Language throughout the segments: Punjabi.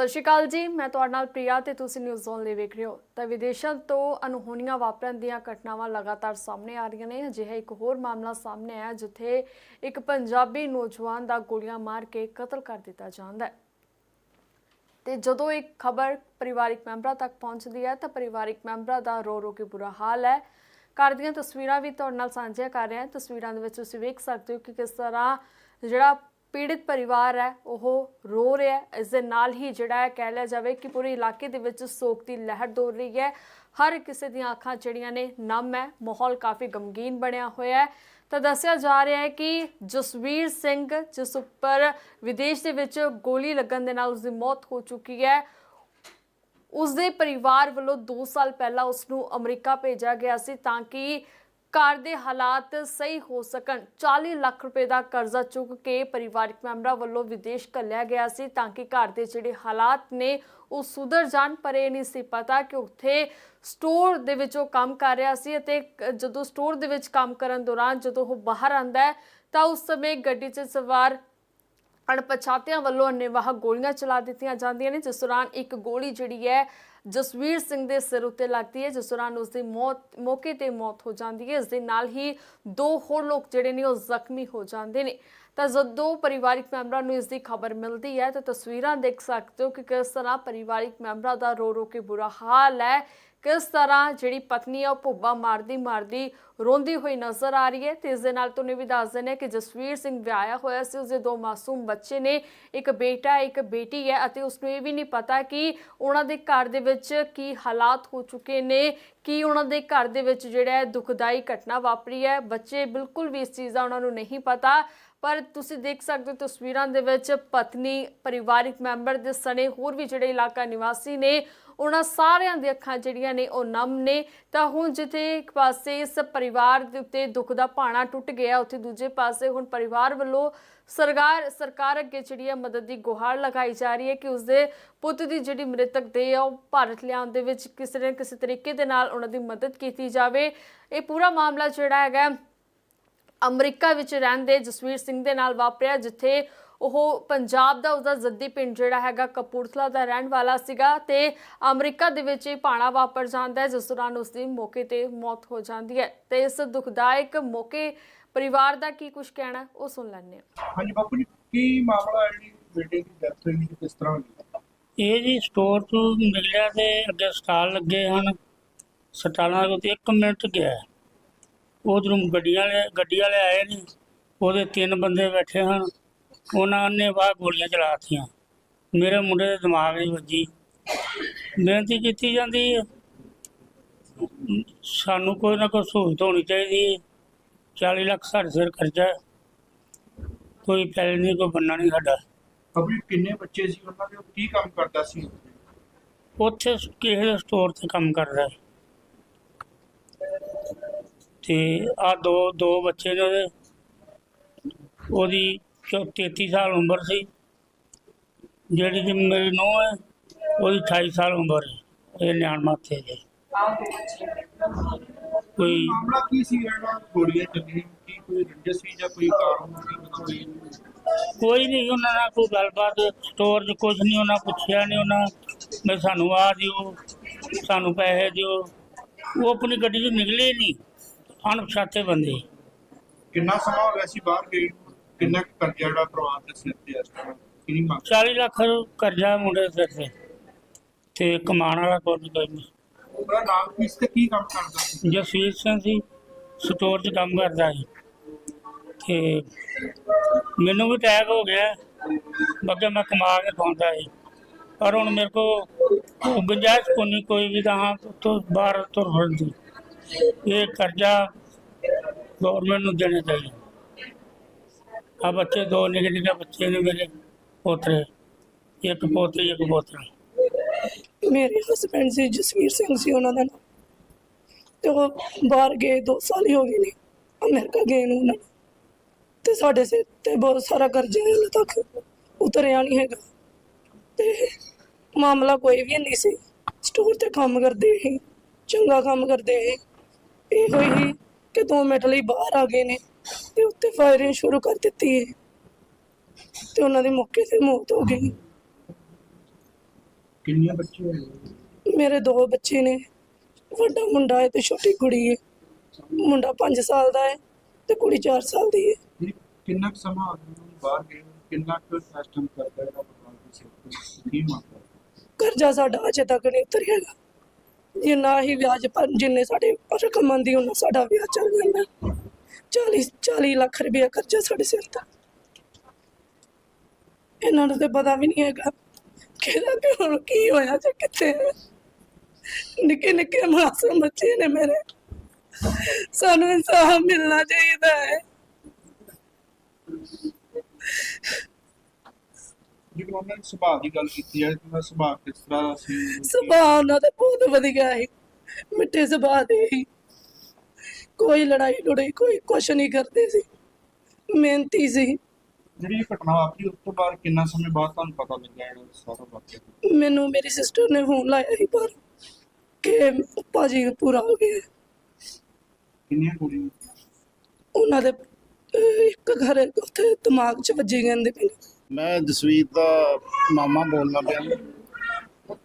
ਸਤਿ ਸ਼੍ਰੀ ਅਕਾਲ ਜੀ, ਮੈਂ ਤੁਹਾਡੇ ਨਾਲ ਪ੍ਰਿਆ ਤੇ ਤੁਸੀਂ ਨਿਊਜ਼ ਜ਼ੋਨ ਲਈ ਵੇਖ ਰਹੇ ਹੋ। ਤਾਂ ਵਿਦੇਸ਼ਾਂ ਤੋਂ ਅਨਹੋਣੀਆਂ ਵਾਪਰਨ ਦੀਆਂ ਘਟਨਾਵਾਂ ਲਗਾਤਾਰ ਸਾਹਮਣੇ ਆ ਰਹੀਆਂ ਨੇ। ਅਜਿਹਾ ਇੱਕ ਹੋਰ ਮਾਮਲਾ ਸਾਹਮਣੇ ਆਇਆ, ਜਿੱਥੇ ਇੱਕ ਪੰਜਾਬੀ ਨੌਜਵਾਨ ਦਾ ਗੋਲੀਆਂ ਮਾਰ ਕੇ ਕਤਲ ਕਰ ਦਿੱਤਾ ਜਾਂਦਾ ਹੈ। ਤੇ ਜਦੋਂ ਇੱਕ ਖਬਰ ਪਰਿਵਾਰਿਕ ਮੈਂਬਰਾਂ ਤੱਕ ਪਹੁੰਚਦੀ ਹੈ, ਤਾਂ ਪਰਿਵਾਰਿਕ ਮੈਂਬਰਾਂ ਦਾ ਰੋ ਰੋ ਕੇ ਬੁਰਾ ਹਾਲ ਹੈ। ਘਰ ਦੀਆਂ ਤਸਵੀਰਾਂ ਵੀ ਤੁਹਾਡੇ ਨਾਲ ਸਾਂਝੀਆਂ ਕਰ ਰਹੇ ਹਾਂ। ਤਸਵੀਰਾਂ ਦੇ ਵਿੱਚ ਤੁਸੀਂ ਵੇਖ ਸਕਦੇ ਹੋ ਕਿ ਕਿਸ ਤਰ੍ਹਾਂ ਜਿਹੜਾ ਪੀੜਿਤ ਪਰਿਵਾਰ ਹੈ, ਉਹ ਰੋ ਰਿਹਾ ਹੈ। ਇਸ ਦੇ ਨਾਲ ਹੀ ਜਿਹੜਾ ਹੈ, ਕਹਿ ਲਿਆ ਜਾਵੇ ਕਿ ਪੂਰੇ ਇਲਾਕੇ ਦੇ ਵਿੱਚ ਸੋਗ ਦੀ ਲਹਿਰ ਦੌੜ ਰਹੀ ਹੈ। ਹਰ ਕਿਸੇ ਦੀਆਂ ਅੱਖਾਂ ਜਿਹੜੀਆਂ ਨੇ ਨਮ ਹੈ, ਮਾਹੌਲ ਕਾਫੀ ਗਮਗੀਨ ਬਣਿਆ ਹੋਇਆ ਹੈ। ਤਾਂ ਦੱਸਿਆ ਜਾ ਰਿਹਾ ਹੈ ਕਿ ਜਸਵੀਰ ਸਿੰਘ, ਜਿਸ ਉੱਪਰ ਵਿਦੇਸ਼ ਦੇ ਵਿੱਚ ਗੋਲੀ ਲੱਗਣ ਦੇ ਨਾਲ ਉਸ ਦੀ ਮੌਤ ਹੋ ਚੁੱਕੀ ਹੈ ਉਸ ਦੇ ਪਰਿਵਾਰ ਵੱਲੋਂ 2 ਸਾਲ ਪਹਿਲਾਂ ਉਸ ਨੂੰ ਅਮਰੀਕਾ ਭੇਜਿਆ ਗਿਆ ਸੀ ਤਾਂ ਕਿ ਘਰ ਦੇ ਹਾਲਾਤ ਸਹੀ ਹੋ ਸਕਣ। 40 ਲੱਖ ਰੁਪਏ ਦਾ ਕਰਜ਼ਾ ਚੁੱਕ ਕੇ ਪਰਿਵਾਰਕ ਮੈਂਬਰਾਂ ਵੱਲੋਂ ਵਿਦੇਸ਼ ਘੱਲਿਆ ਗਿਆ ਸੀ ਤਾਂ ਕਿ ਘਰ ਦੇ ਜਿਹੜੇ ਹਾਲਾਤ ਨੇ ਉਹ ਸੁਧਰ ਜਾਣ, ਪਰ ਇਹ ਨਹੀਂ ਸੀ ਪਤਾ ਕਿ ਉੱਥੇ ਸਟੋਰ ਦੇ ਵਿੱਚ ਉਹ ਕੰਮ ਕਰ ਰਿਹਾ ਸੀ ਅਤੇ ਜਦੋਂ ਸਟੋਰ ਦੇ ਵਿੱਚ ਕੰਮ ਕਰਨ ਦੌਰਾਨ ਜਦੋਂ ਉਹ ਬਾਹਰ ਆਂਦਾ ਹੈ, ਤਾਂ ਉਸ ਸਮੇਂ ਗੱਡੀ 'ਚ ਸਵਾਰ ਅਣਪਛਾਤਿਆਂ ਵੱਲੋਂ ਅੰਨੇਵਾਹ ਗੋਲੀਆਂ ਚਲਾ ਦਿੱਤੀਆਂ ਜਾਂਦੀਆਂ ਨੇ, ਜਿਸ ਦੌਰਾਨ ਇੱਕ ਗੋਲੀ ਜਿਹੜੀ ਹੈ ਜਸਵੀਰ ਸਿੰਘ ਦੇ ਸਿਰ ਉੱਤੇ ਲੱਗਦੀ ਹੈ, ਜਿਸ ਦੌਰਾਨ ਉਸ ਦੀ ਮੌਤ, ਮੌਕੇ ਤੇ ਮੌਤ ਹੋ ਜਾਂਦੀ ਹੈ। ਇਸ ਦੇ ਨਾਲ ਹੀ ਦੋ ਹੋਰ ਲੋਕ ਜਿਹੜੇ ਨੇ ਉਹ ਜ਼ਖਮੀ ਹੋ ਜਾਂਦੇ ਨੇ। ਤਾਂ ਜਦੋਂ ਪਰਿਵਾਰਿਕ ਮੈਂਬਰਾਂ ਨੂੰ ਇਸ ਦੀ ਖਬਰ ਮਿਲਦੀ ਹੈ, ਤਾਂ ਤਸਵੀਰਾਂ ਦੇਖ ਸਕਦੇ ਹੋ ਕਿ ਕਿਸ ਤਰ੍ਹਾਂ ਪਰਿਵਾਰਿਕ ਮੈਂਬਰਾਂ ਦਾ ਰੋ ਰੋ ਕੇ ਬੁਰਾ ਹਾਲ ਹੈ। ਕਿਸ ਤਰ੍ਹਾਂ ਜਿਹੜੀ ਪਤਨੀ ਆ ਉਹ ਭੁੱਬਾ ਮਾਰਦੀ ਮਾਰਦੀ ਰੋਂਦੀ ਹੋਈ ਨਜ਼ਰ ਆ ਰਹੀ ਹੈ ਤੇ ਇਸ ਦੇ ਨਾਲ ਤੁਹਾਨੂੰ ਵੀ ਦੱਸ ਦਿੰਦੇ ਕਿ ਜਸਵੀਰ ਸਿੰਘ ਵਿਆਹਿਆ ਹੋਇਆ ਸੀ, ਉਸਦੇ ਦੋ ਮਾਸੂਮ ਬੱਚੇ ਨੇ, ਇੱਕ ਬੇਟਾ, ਇੱਕ ਬੇਟੀ ਹੈ ਅਤੇ ਉਸਨੂੰ ਇਹ ਵੀ ਨਹੀਂ ਪਤਾ ਕਿ ਉਹਨਾਂ ਦੇ ਘਰ ਦੇ ਵਿੱਚ ਕੀ ਹਾਲਾਤ ਹੋ ਚੁੱਕੇ ਨੇ, ਕੀ ਉਹਨਾਂ ਦੇ ਘਰ ਦੇ ਵਿੱਚ ਜਿਹੜਾ ਹੈ ਦੁਖਦਾਈ ਘਟਨਾ ਵਾਪਰੀ ਹੈ। ਬੱਚੇ ਬਿਲਕੁਲ ਵੀ ਇਸ ਚੀਜ਼ ਦਾ ਉਹਨਾਂ ਨੂੰ ਨਹੀਂ ਪਤਾ, ਪਰ ਤੁਸੀਂ ਦੇਖ ਸਕਦੇ ਹੋ ਤਸਵੀਰਾਂ ਦੇ ਵਿੱਚ ਪਤਨੀ, ਪਰਿਵਾਰਿਕ ਮੈਂਬਰ ਦੇ ਸਣੇ ਹੋਰ ਵੀ ਜਿਹੜੇ ਇਲਾਕਾ ਨਿਵਾਸੀ ਨੇ ਉਹਨਾਂ ਸਾਰਿਆਂ ਦੀਆਂ ਅੱਖਾਂ ਜਿਹੜੀਆਂ ਨੇ ਉਹ ਨਮ ਨੇ। ਤਾਂ ਹੁਣ ਜਿੱਥੇ ਇੱਕ ਪਾਸੇ ਇਸ ਪਰਿਵਾਰ ਦੇ ਉੱਤੇ ਦੁੱਖ ਦਾ ਭਾਣਾ ਟੁੱਟ ਗਿਆ, ਉੱਥੇ ਦੂਜੇ ਪਾਸੇ ਹੁਣ ਪਰਿਵਾਰ ਵੱਲੋਂ ਸਰਕਾਰ ਸਰਕਾਰ ਅੱਗੇ ਜਿਹੜੀ ਹੈ ਮਦਦ ਦੀ ਗੁਹਾਰ ਲਗਾਈ ਜਾ ਰਹੀ ਹੈ ਕਿ ਉਸਦੇ ਪੁੱਤ ਦੀ ਜਿਹੜੀ ਮ੍ਰਿਤਕ ਦੇਹ ਆ, ਉਹ ਭਾਰਤ ਲਿਆਉਣ ਦੇ ਵਿੱਚ ਕਿਸੇ ਨਾ ਕਿਸੇ ਤਰੀਕੇ ਦੇ ਨਾਲ ਉਹਨਾਂ ਦੀ ਮਦਦ ਕੀਤੀ ਜਾਵੇ। ਇਹ ਪੂਰਾ ਮਾਮਲਾ ਜਿਹੜਾ ਹੈਗਾ, ਅਮਰੀਕਾ ਵਿੱਚ ਰਹਿੰਦੇ ਜਸਵੀਰ ਸਿੰਘ ਦੇ ਨਾਲ ਵਾਪਰਿਆ, ਜਿੱਥੇ ਉਹ ਪੰਜਾਬ ਦਾ ਉਸਦਾ ਜੱਦੀ ਪਿੰਡ ਜਿਹੜਾ ਹੈਗਾ ਕਪੂਰਥਲਾ ਦਾ ਰਹਿਣ ਵਾਲਾ ਸੀਗਾ ਤੇ ਅਮਰੀਕਾ ਦੇ ਵਿੱਚ ਇਹ ਪਾਣਾ ਵਾਪਰ ਜਾਂਦਾ ਹੈ ਜਿਸ ਦੌਰਾਨ ਉਸ ਦੀ ਮੌਕੇ ਤੇ ਮੌਤ ਹੋ ਜਾਂਦੀ ਹੈ। ਤੇ ਇਸ ਦੁਖਦਾਇਕ ਮੌਕੇ ਪਰਿਵਾਰ ਦਾ ਕੀ ਕੁਝ ਕਹਿਣਾ ਉਹ ਸੁਣ ਲੈਂਦੇ ਹਾਂ। ਹਾਂਜੀ ਬਾਪੂ ਜੀ ਕੀ ਮਾਮਲਾ ਹੈ ਜਿਹੜੀ ਬੇਟੇ ਦੀ ਡੈਥ ਹੋਈ ਕਿਸ ਤਰ੍ਹਾਂ ਹੋਈ? ਇਹ ਜੀ ਸਟੋਰ ਤੋਂ ਨਿਕਲਿਆ ਤੇ ਅੱਗੇ ਸਟਾਲ ਲੱਗੇ ਹਨ। ਸਟਾਲਾਂ ਦੇ ਉੱਤੇ 1 ਮਿੰਟ ਗਿਆ। ਉਧਰੋਂ ਗੱਡੀਆਂ ਵਾਲੇ ਗੱਡੀ ਵਾਲੇ ਆਏ ਨੇ। ਉਹਦੇ ਤਿੰਨ ਬੰਦੇ ਬੈਠੇ ਹਨ। ਉਹਨਾਂ ਨੇ ਬਾਹਰ ਗੋਲੀਆਂ ਚਲਾਤੀਆਂ। ਮੇਰੇ ਮੁੰਡੇ ਦੇ ਦਿਮਾਗ 'ਚ ਵੱਜੀ। ਬੇਨਤੀ ਕੀਤੀ ਜਾਂਦੀ ਹੈ। ਸਾਨੂੰ ਕੋਈ ਨਾ ਕੋਈ ਸਹੂਲਤ ਹੋਣੀ ਚਾਹੀਦੀ ਹੈ। 40 ਲੱਖ ਸਾਡੇ ਸਿਰ ਖਰਚਾ ਹੈ। ਕੋਈ ਪੈਸੇ ਨਹੀਂ ਕੋਈ ਬੰਨਾ ਨਹੀਂ ਸਾਡਾ। ਜੀ ਕਿੰਨੇ ਬੱਚੇ ਸੀ ਉਹਨਾਂ ਦੇ? ਉਹ ਕੀ ਕੰਮ ਕਰਦਾ ਸੀ? ਉੱਥੇ ਕਿਸੇ ਦੇ ਸਟੋਰ ਤੇ ਕੰਮ ਕਰਦਾ ਹੈ। ਤੇ ਆ ਦੋ ਦੋ ਬੱਚੇ ਨੇ ਉਹਦੇ। ਉਹਦੀ ਚੌ- 33 ਸਾਲ ਉਮਰ ਸੀ। ਜਿਹੜੀ ਕਿ ਮੇਰੀ ਨੂੰਹ ਹੈ ਉਹਦੀ 28 ਸਾਲ ਉਮਰ ਹੈ। ਇਹ ਨਿਆਣ ਮਾਥੇ ਦੇ। ਕੋਈ ਮਾਮਲਾ ਕੀ ਸੀ ਜਿਹੜਾ ਗੋਲੀਆਂ ਚੱਲੀਆਂ? ਕੀ ਕੋਈ ਰੰਜਿਸ਼ ਸੀ ਜਾਂ ਕੋਈ ਕਾਰਨ ਸੀ ਕੋਈ ਕੋਈ ਨਹੀਂ ਉਹਨਾਂ ਨਾਲ ਕੋਈ ਗੱਲਬਾਤ ਸਟੋਰ 'ਚ ਕੁਝ ਨਹੀਂ ਉਹਨਾਂ ਪੁੱਛਿਆ ਨਹੀਂ ਉਹਨਾਂ ਮੈਂ ਸਾਨੂੰ ਆ ਦਿਓ ਸਾਨੂੰ ਪੈਸੇ ਦਿਓ। ਉਹ ਆਪਣੀ ਗੱਡੀ 'ਚ ਨਿਕਲੇ ਨਹੀਂ। ਅਣਪਛਾਤੇ ਬੰਦੇ। ਕਿੰਨਾ ਸਮਾਂ ਹੋ ਗਿਆ ਸੀ ਬਾਹਰ ਗਏ ਨੂੰ? ਕਿੰਨਾ ਕੁ ਕਰਜ਼ਾ ਜਿਹੜਾ ਪਰਿਵਾਰ ਦੇ ਸਿਰ ਤੇ ਇਸ ਤਰ੍ਹਾਂ ਕਿੰਨੀ ਮੰਗ? 40 ਲੱਖ ਕਰਜ਼ਾ ਮੁੰਡੇ ਦੇ ਸਿਰ ਤੇ। ਤੇ ਕਮਾਉਣ ਵਾਲਾ ਕੋਈ ਨਹੀਂ ਕੋਈ ਨਹੀਂ। ਉਹਦਾ ਨਾਮ ਕੀ ਸੀ ਤੇ ਕੀ ਕੰਮ ਕਰਦਾ ਸੀ? ਜਸਵੀਰ ਸਿੰਘ ਸੀ ਸਟੋਰ 'ਚ ਕੰਮ ਕਰਦਾ ਸੀ। ਤੇ ਮੈਨੂੰ ਵੀ ਅਟੈਕ ਹੋ ਗਿਆ। ਬੱਗੇ ਮੈਂ ਕਮਾ ਕੇ ਖਾਂਦਾ ਸੀ। ਪਰ ਹੁਣ ਮੇਰੇ ਕੋ ਗੁੰਜਾਇਸ਼ ਕੋਈ ਨਹੀਂ ਕੋਈ ਵੀ ਤਾਂ ਤੋਂ ਬਾਹਰ ਤੁਰ ਫਿਰਦੀ। ਇਹ ਕਰਜ਼ਾ ਗਵਰਨਮੈਂਟ ਨੂੰ ਦੇਣਾ ਚਾਹੀਦਾ। ਆ ਬੱਚੇ ਦੋ ਨਿੱਕੇ ਨਿੱਕੇ ਬੱਚੇ ਨੇ ਮੇਰੇ ਪੋਤਰੇ, ਇੱਕ ਪੋਤਰੀ ਇੱਕ ਪੋਤਰਾ। ਮੇਰੇ ਹਸਬੰਡ ਸੀ, ਜਸਵੀਰ ਸਿੰਘ ਸੀ ਉਹਨਾਂ ਦਾ ਨਾਮ। ਤੇ ਉਹ ਬਾਹਰ ਗਏ 2 ਸਾਲ ਹੀ ਹੋ ਗਏ ਨੇ, ਅਮਰੀਕਾ ਗਏ ਨੂੰ ਉਹਨਾਂ ਨੂੰ। ਤੇ ਸਾਡੇ ਸਿਰ ਤੇ ਬਹੁਤ ਸਾਰਾ ਕਰਜ਼ਾ ਹੈ ਹਲੇ ਤੱਕ, ਉਤਰਿਆ ਨਹੀਂ ਹੈਗਾ। ਤੇ ਮਾਮਲਾ ਕੋਈ ਵੀ ਨਹੀਂ ਸੀ। ਸਟੋਰ ਤੇ ਕੰਮ ਕਰਦੇ ਸੀ, ਚੰਗਾ ਕੰਮ ਕਰਦੇ ਸੀ। ਇਹੋ ਹੀ ਕਿ 2 ਮਿੰਟ ਲਈ ਬਾਹਰ ਆ ਗਏ ਨੇ। ਤੇ ਉੱਤੇ ਫਾਇਰਿੰਗ ਸ਼ੁਰੂ ਕਰ ਦਿੱਤੀ ਹੈ ਤੇ ਉਹਨਾਂ ਦੀ ਮੌਕੇ ਤੇ ਮੌਤ ਹੋ ਗਈ। ਕਿੰਨੀਆਂ ਬੱਚੇ ਹੋਏ ਮੇਰੇ ਦੋ ਬੱਚੇ ਨੇ। ਵੱਡਾ ਮੁੰਡਾ ਹੈ ਤੇ ਛੋਟੀ ਕੁੜੀ ਹੈ ਮੁੰਡਾ 5 ਸਾਲ ਦਾ ਹੈ ਤੇ ਕੁੜੀ 4 ਸਾਲ ਦੀ ਹੈ ਕਿੰਨਾ ਕੁ ਸਮਾਂ ਗਿਆ ਉਹਨੂੰ ਬਾਹਰ ਗਏ ਨੂੰ? ਕਿੰਨਾ ਕੁ ਸਿਸਟਮ ਕਰਦਾ ਜਿਹੜਾ ਪਰਿਵਾਰ ਦੇ ਸਿਰ ਤੇ ਕੀ ਮੰਗਦਾ ਕਰਜ਼ਾ ਸਾਡਾ ਅਜੇ ਤੱਕ ਨਹੀਂ ਉਤਰਿਆਗਾ ਜਿੰਨਾ ਹੀ ਵਿਆਜ ਪਰ ਜਿੰਨੇ ਸਾਡੇ ਰਕਮ ਆਉਂਦੀ ਉਹਨਾਂ ਸਾਡਾ ਵਿਆਜ ਚੱਲ ਜਾਂਦਾ। 40 40 ਲੱਖ ਰੁਪਏ ਕਰਜ਼ਾ ਸਾਡੇ ਸਿਰ ਦਾ ਇਹਨਾਂ ਨੂੰ ਤੇ ਪਤਾ ਵੀ ਨਹੀਂ ਹੈਗਾ ਕਿਹਦਾ ਪਿਓ ਨੂੰ ਕੀ ਹੋਇਆ ਜਾਂ ਕਿੱਥੇ ਨਿੱਕੇ ਨਿੱਕੇ ਮਾਸੂਮ ਬੱਚੇ ਨੇ ਮੇਰੇ। ਸਾਨੂੰ ਇਨਸਾਫ ਮਿਲਣਾ ਚਾਹੀਦਾ ਹੈ। ਜਿਵੇਂ ਉਹਨਾਂ ਨੇ ਸੁਭਾਅ ਦੀ ਗੱਲ ਕੀਤੀ ਹੈ ਕਿ ਸੁਭਾਅ ਕਿਸ ਤਰ੍ਹਾਂ ਦਾ ਸੀ? ਸੁਭਾਅ ਉਹਨਾਂ ਦਾ ਬਹੁਤ ਵਧੀਆ ਹੈ ਮਿੱਠੇ ਸੁਭਾਅ ਦੇ ਹੀ। ਕੋਈ ਲੜਾਈ ਲੜਾਈ ਕੋਈ ਕੁਛ ਨਹੀਂ ਕਰਦੇ ਸੀ। ਮਿਹਨਤੀ ਸੀ। ਜਿਹੜੀ ਇਹ ਘਟਨਾ ਵਾਪਰੀ ਉਸ ਤੋਂ ਬਾਅਦ ਕਿੰਨਾ ਸਮੇਂ ਬਾਅਦ ਤੁਹਾਨੂੰ ਪਤਾ ਲੱਗਾ ਜਿਹੜਾ ਸਾਰਾ ਵਾਕਿਆ? ਮੈਨੂੰ ਮੇਰੀ ਸਿਸਟਰ ਨੇ ਫੋਨ ਲਾਇਆ ਸੀ ਪਰ ਕਿ ਭਾਜੀ ਪੂਰਾ ਹੋ ਗਿਆ ਕਿੰਨੀਆਂ ਕੁੜੀਆਂ? ਉਹਨਾਂ ਦੇ ਅਹ, ਇੱਕ ਘਰ ਉੱਥੇ ਦਿਮਾਗ 'ਚ ਵੱਜੀ ਪਏ ਨੇ। ਮੈਂ ਜਸਵੀਰ ਦਾ ਮਾਮਾ ਬੋਲਣਾ ਪਿਆ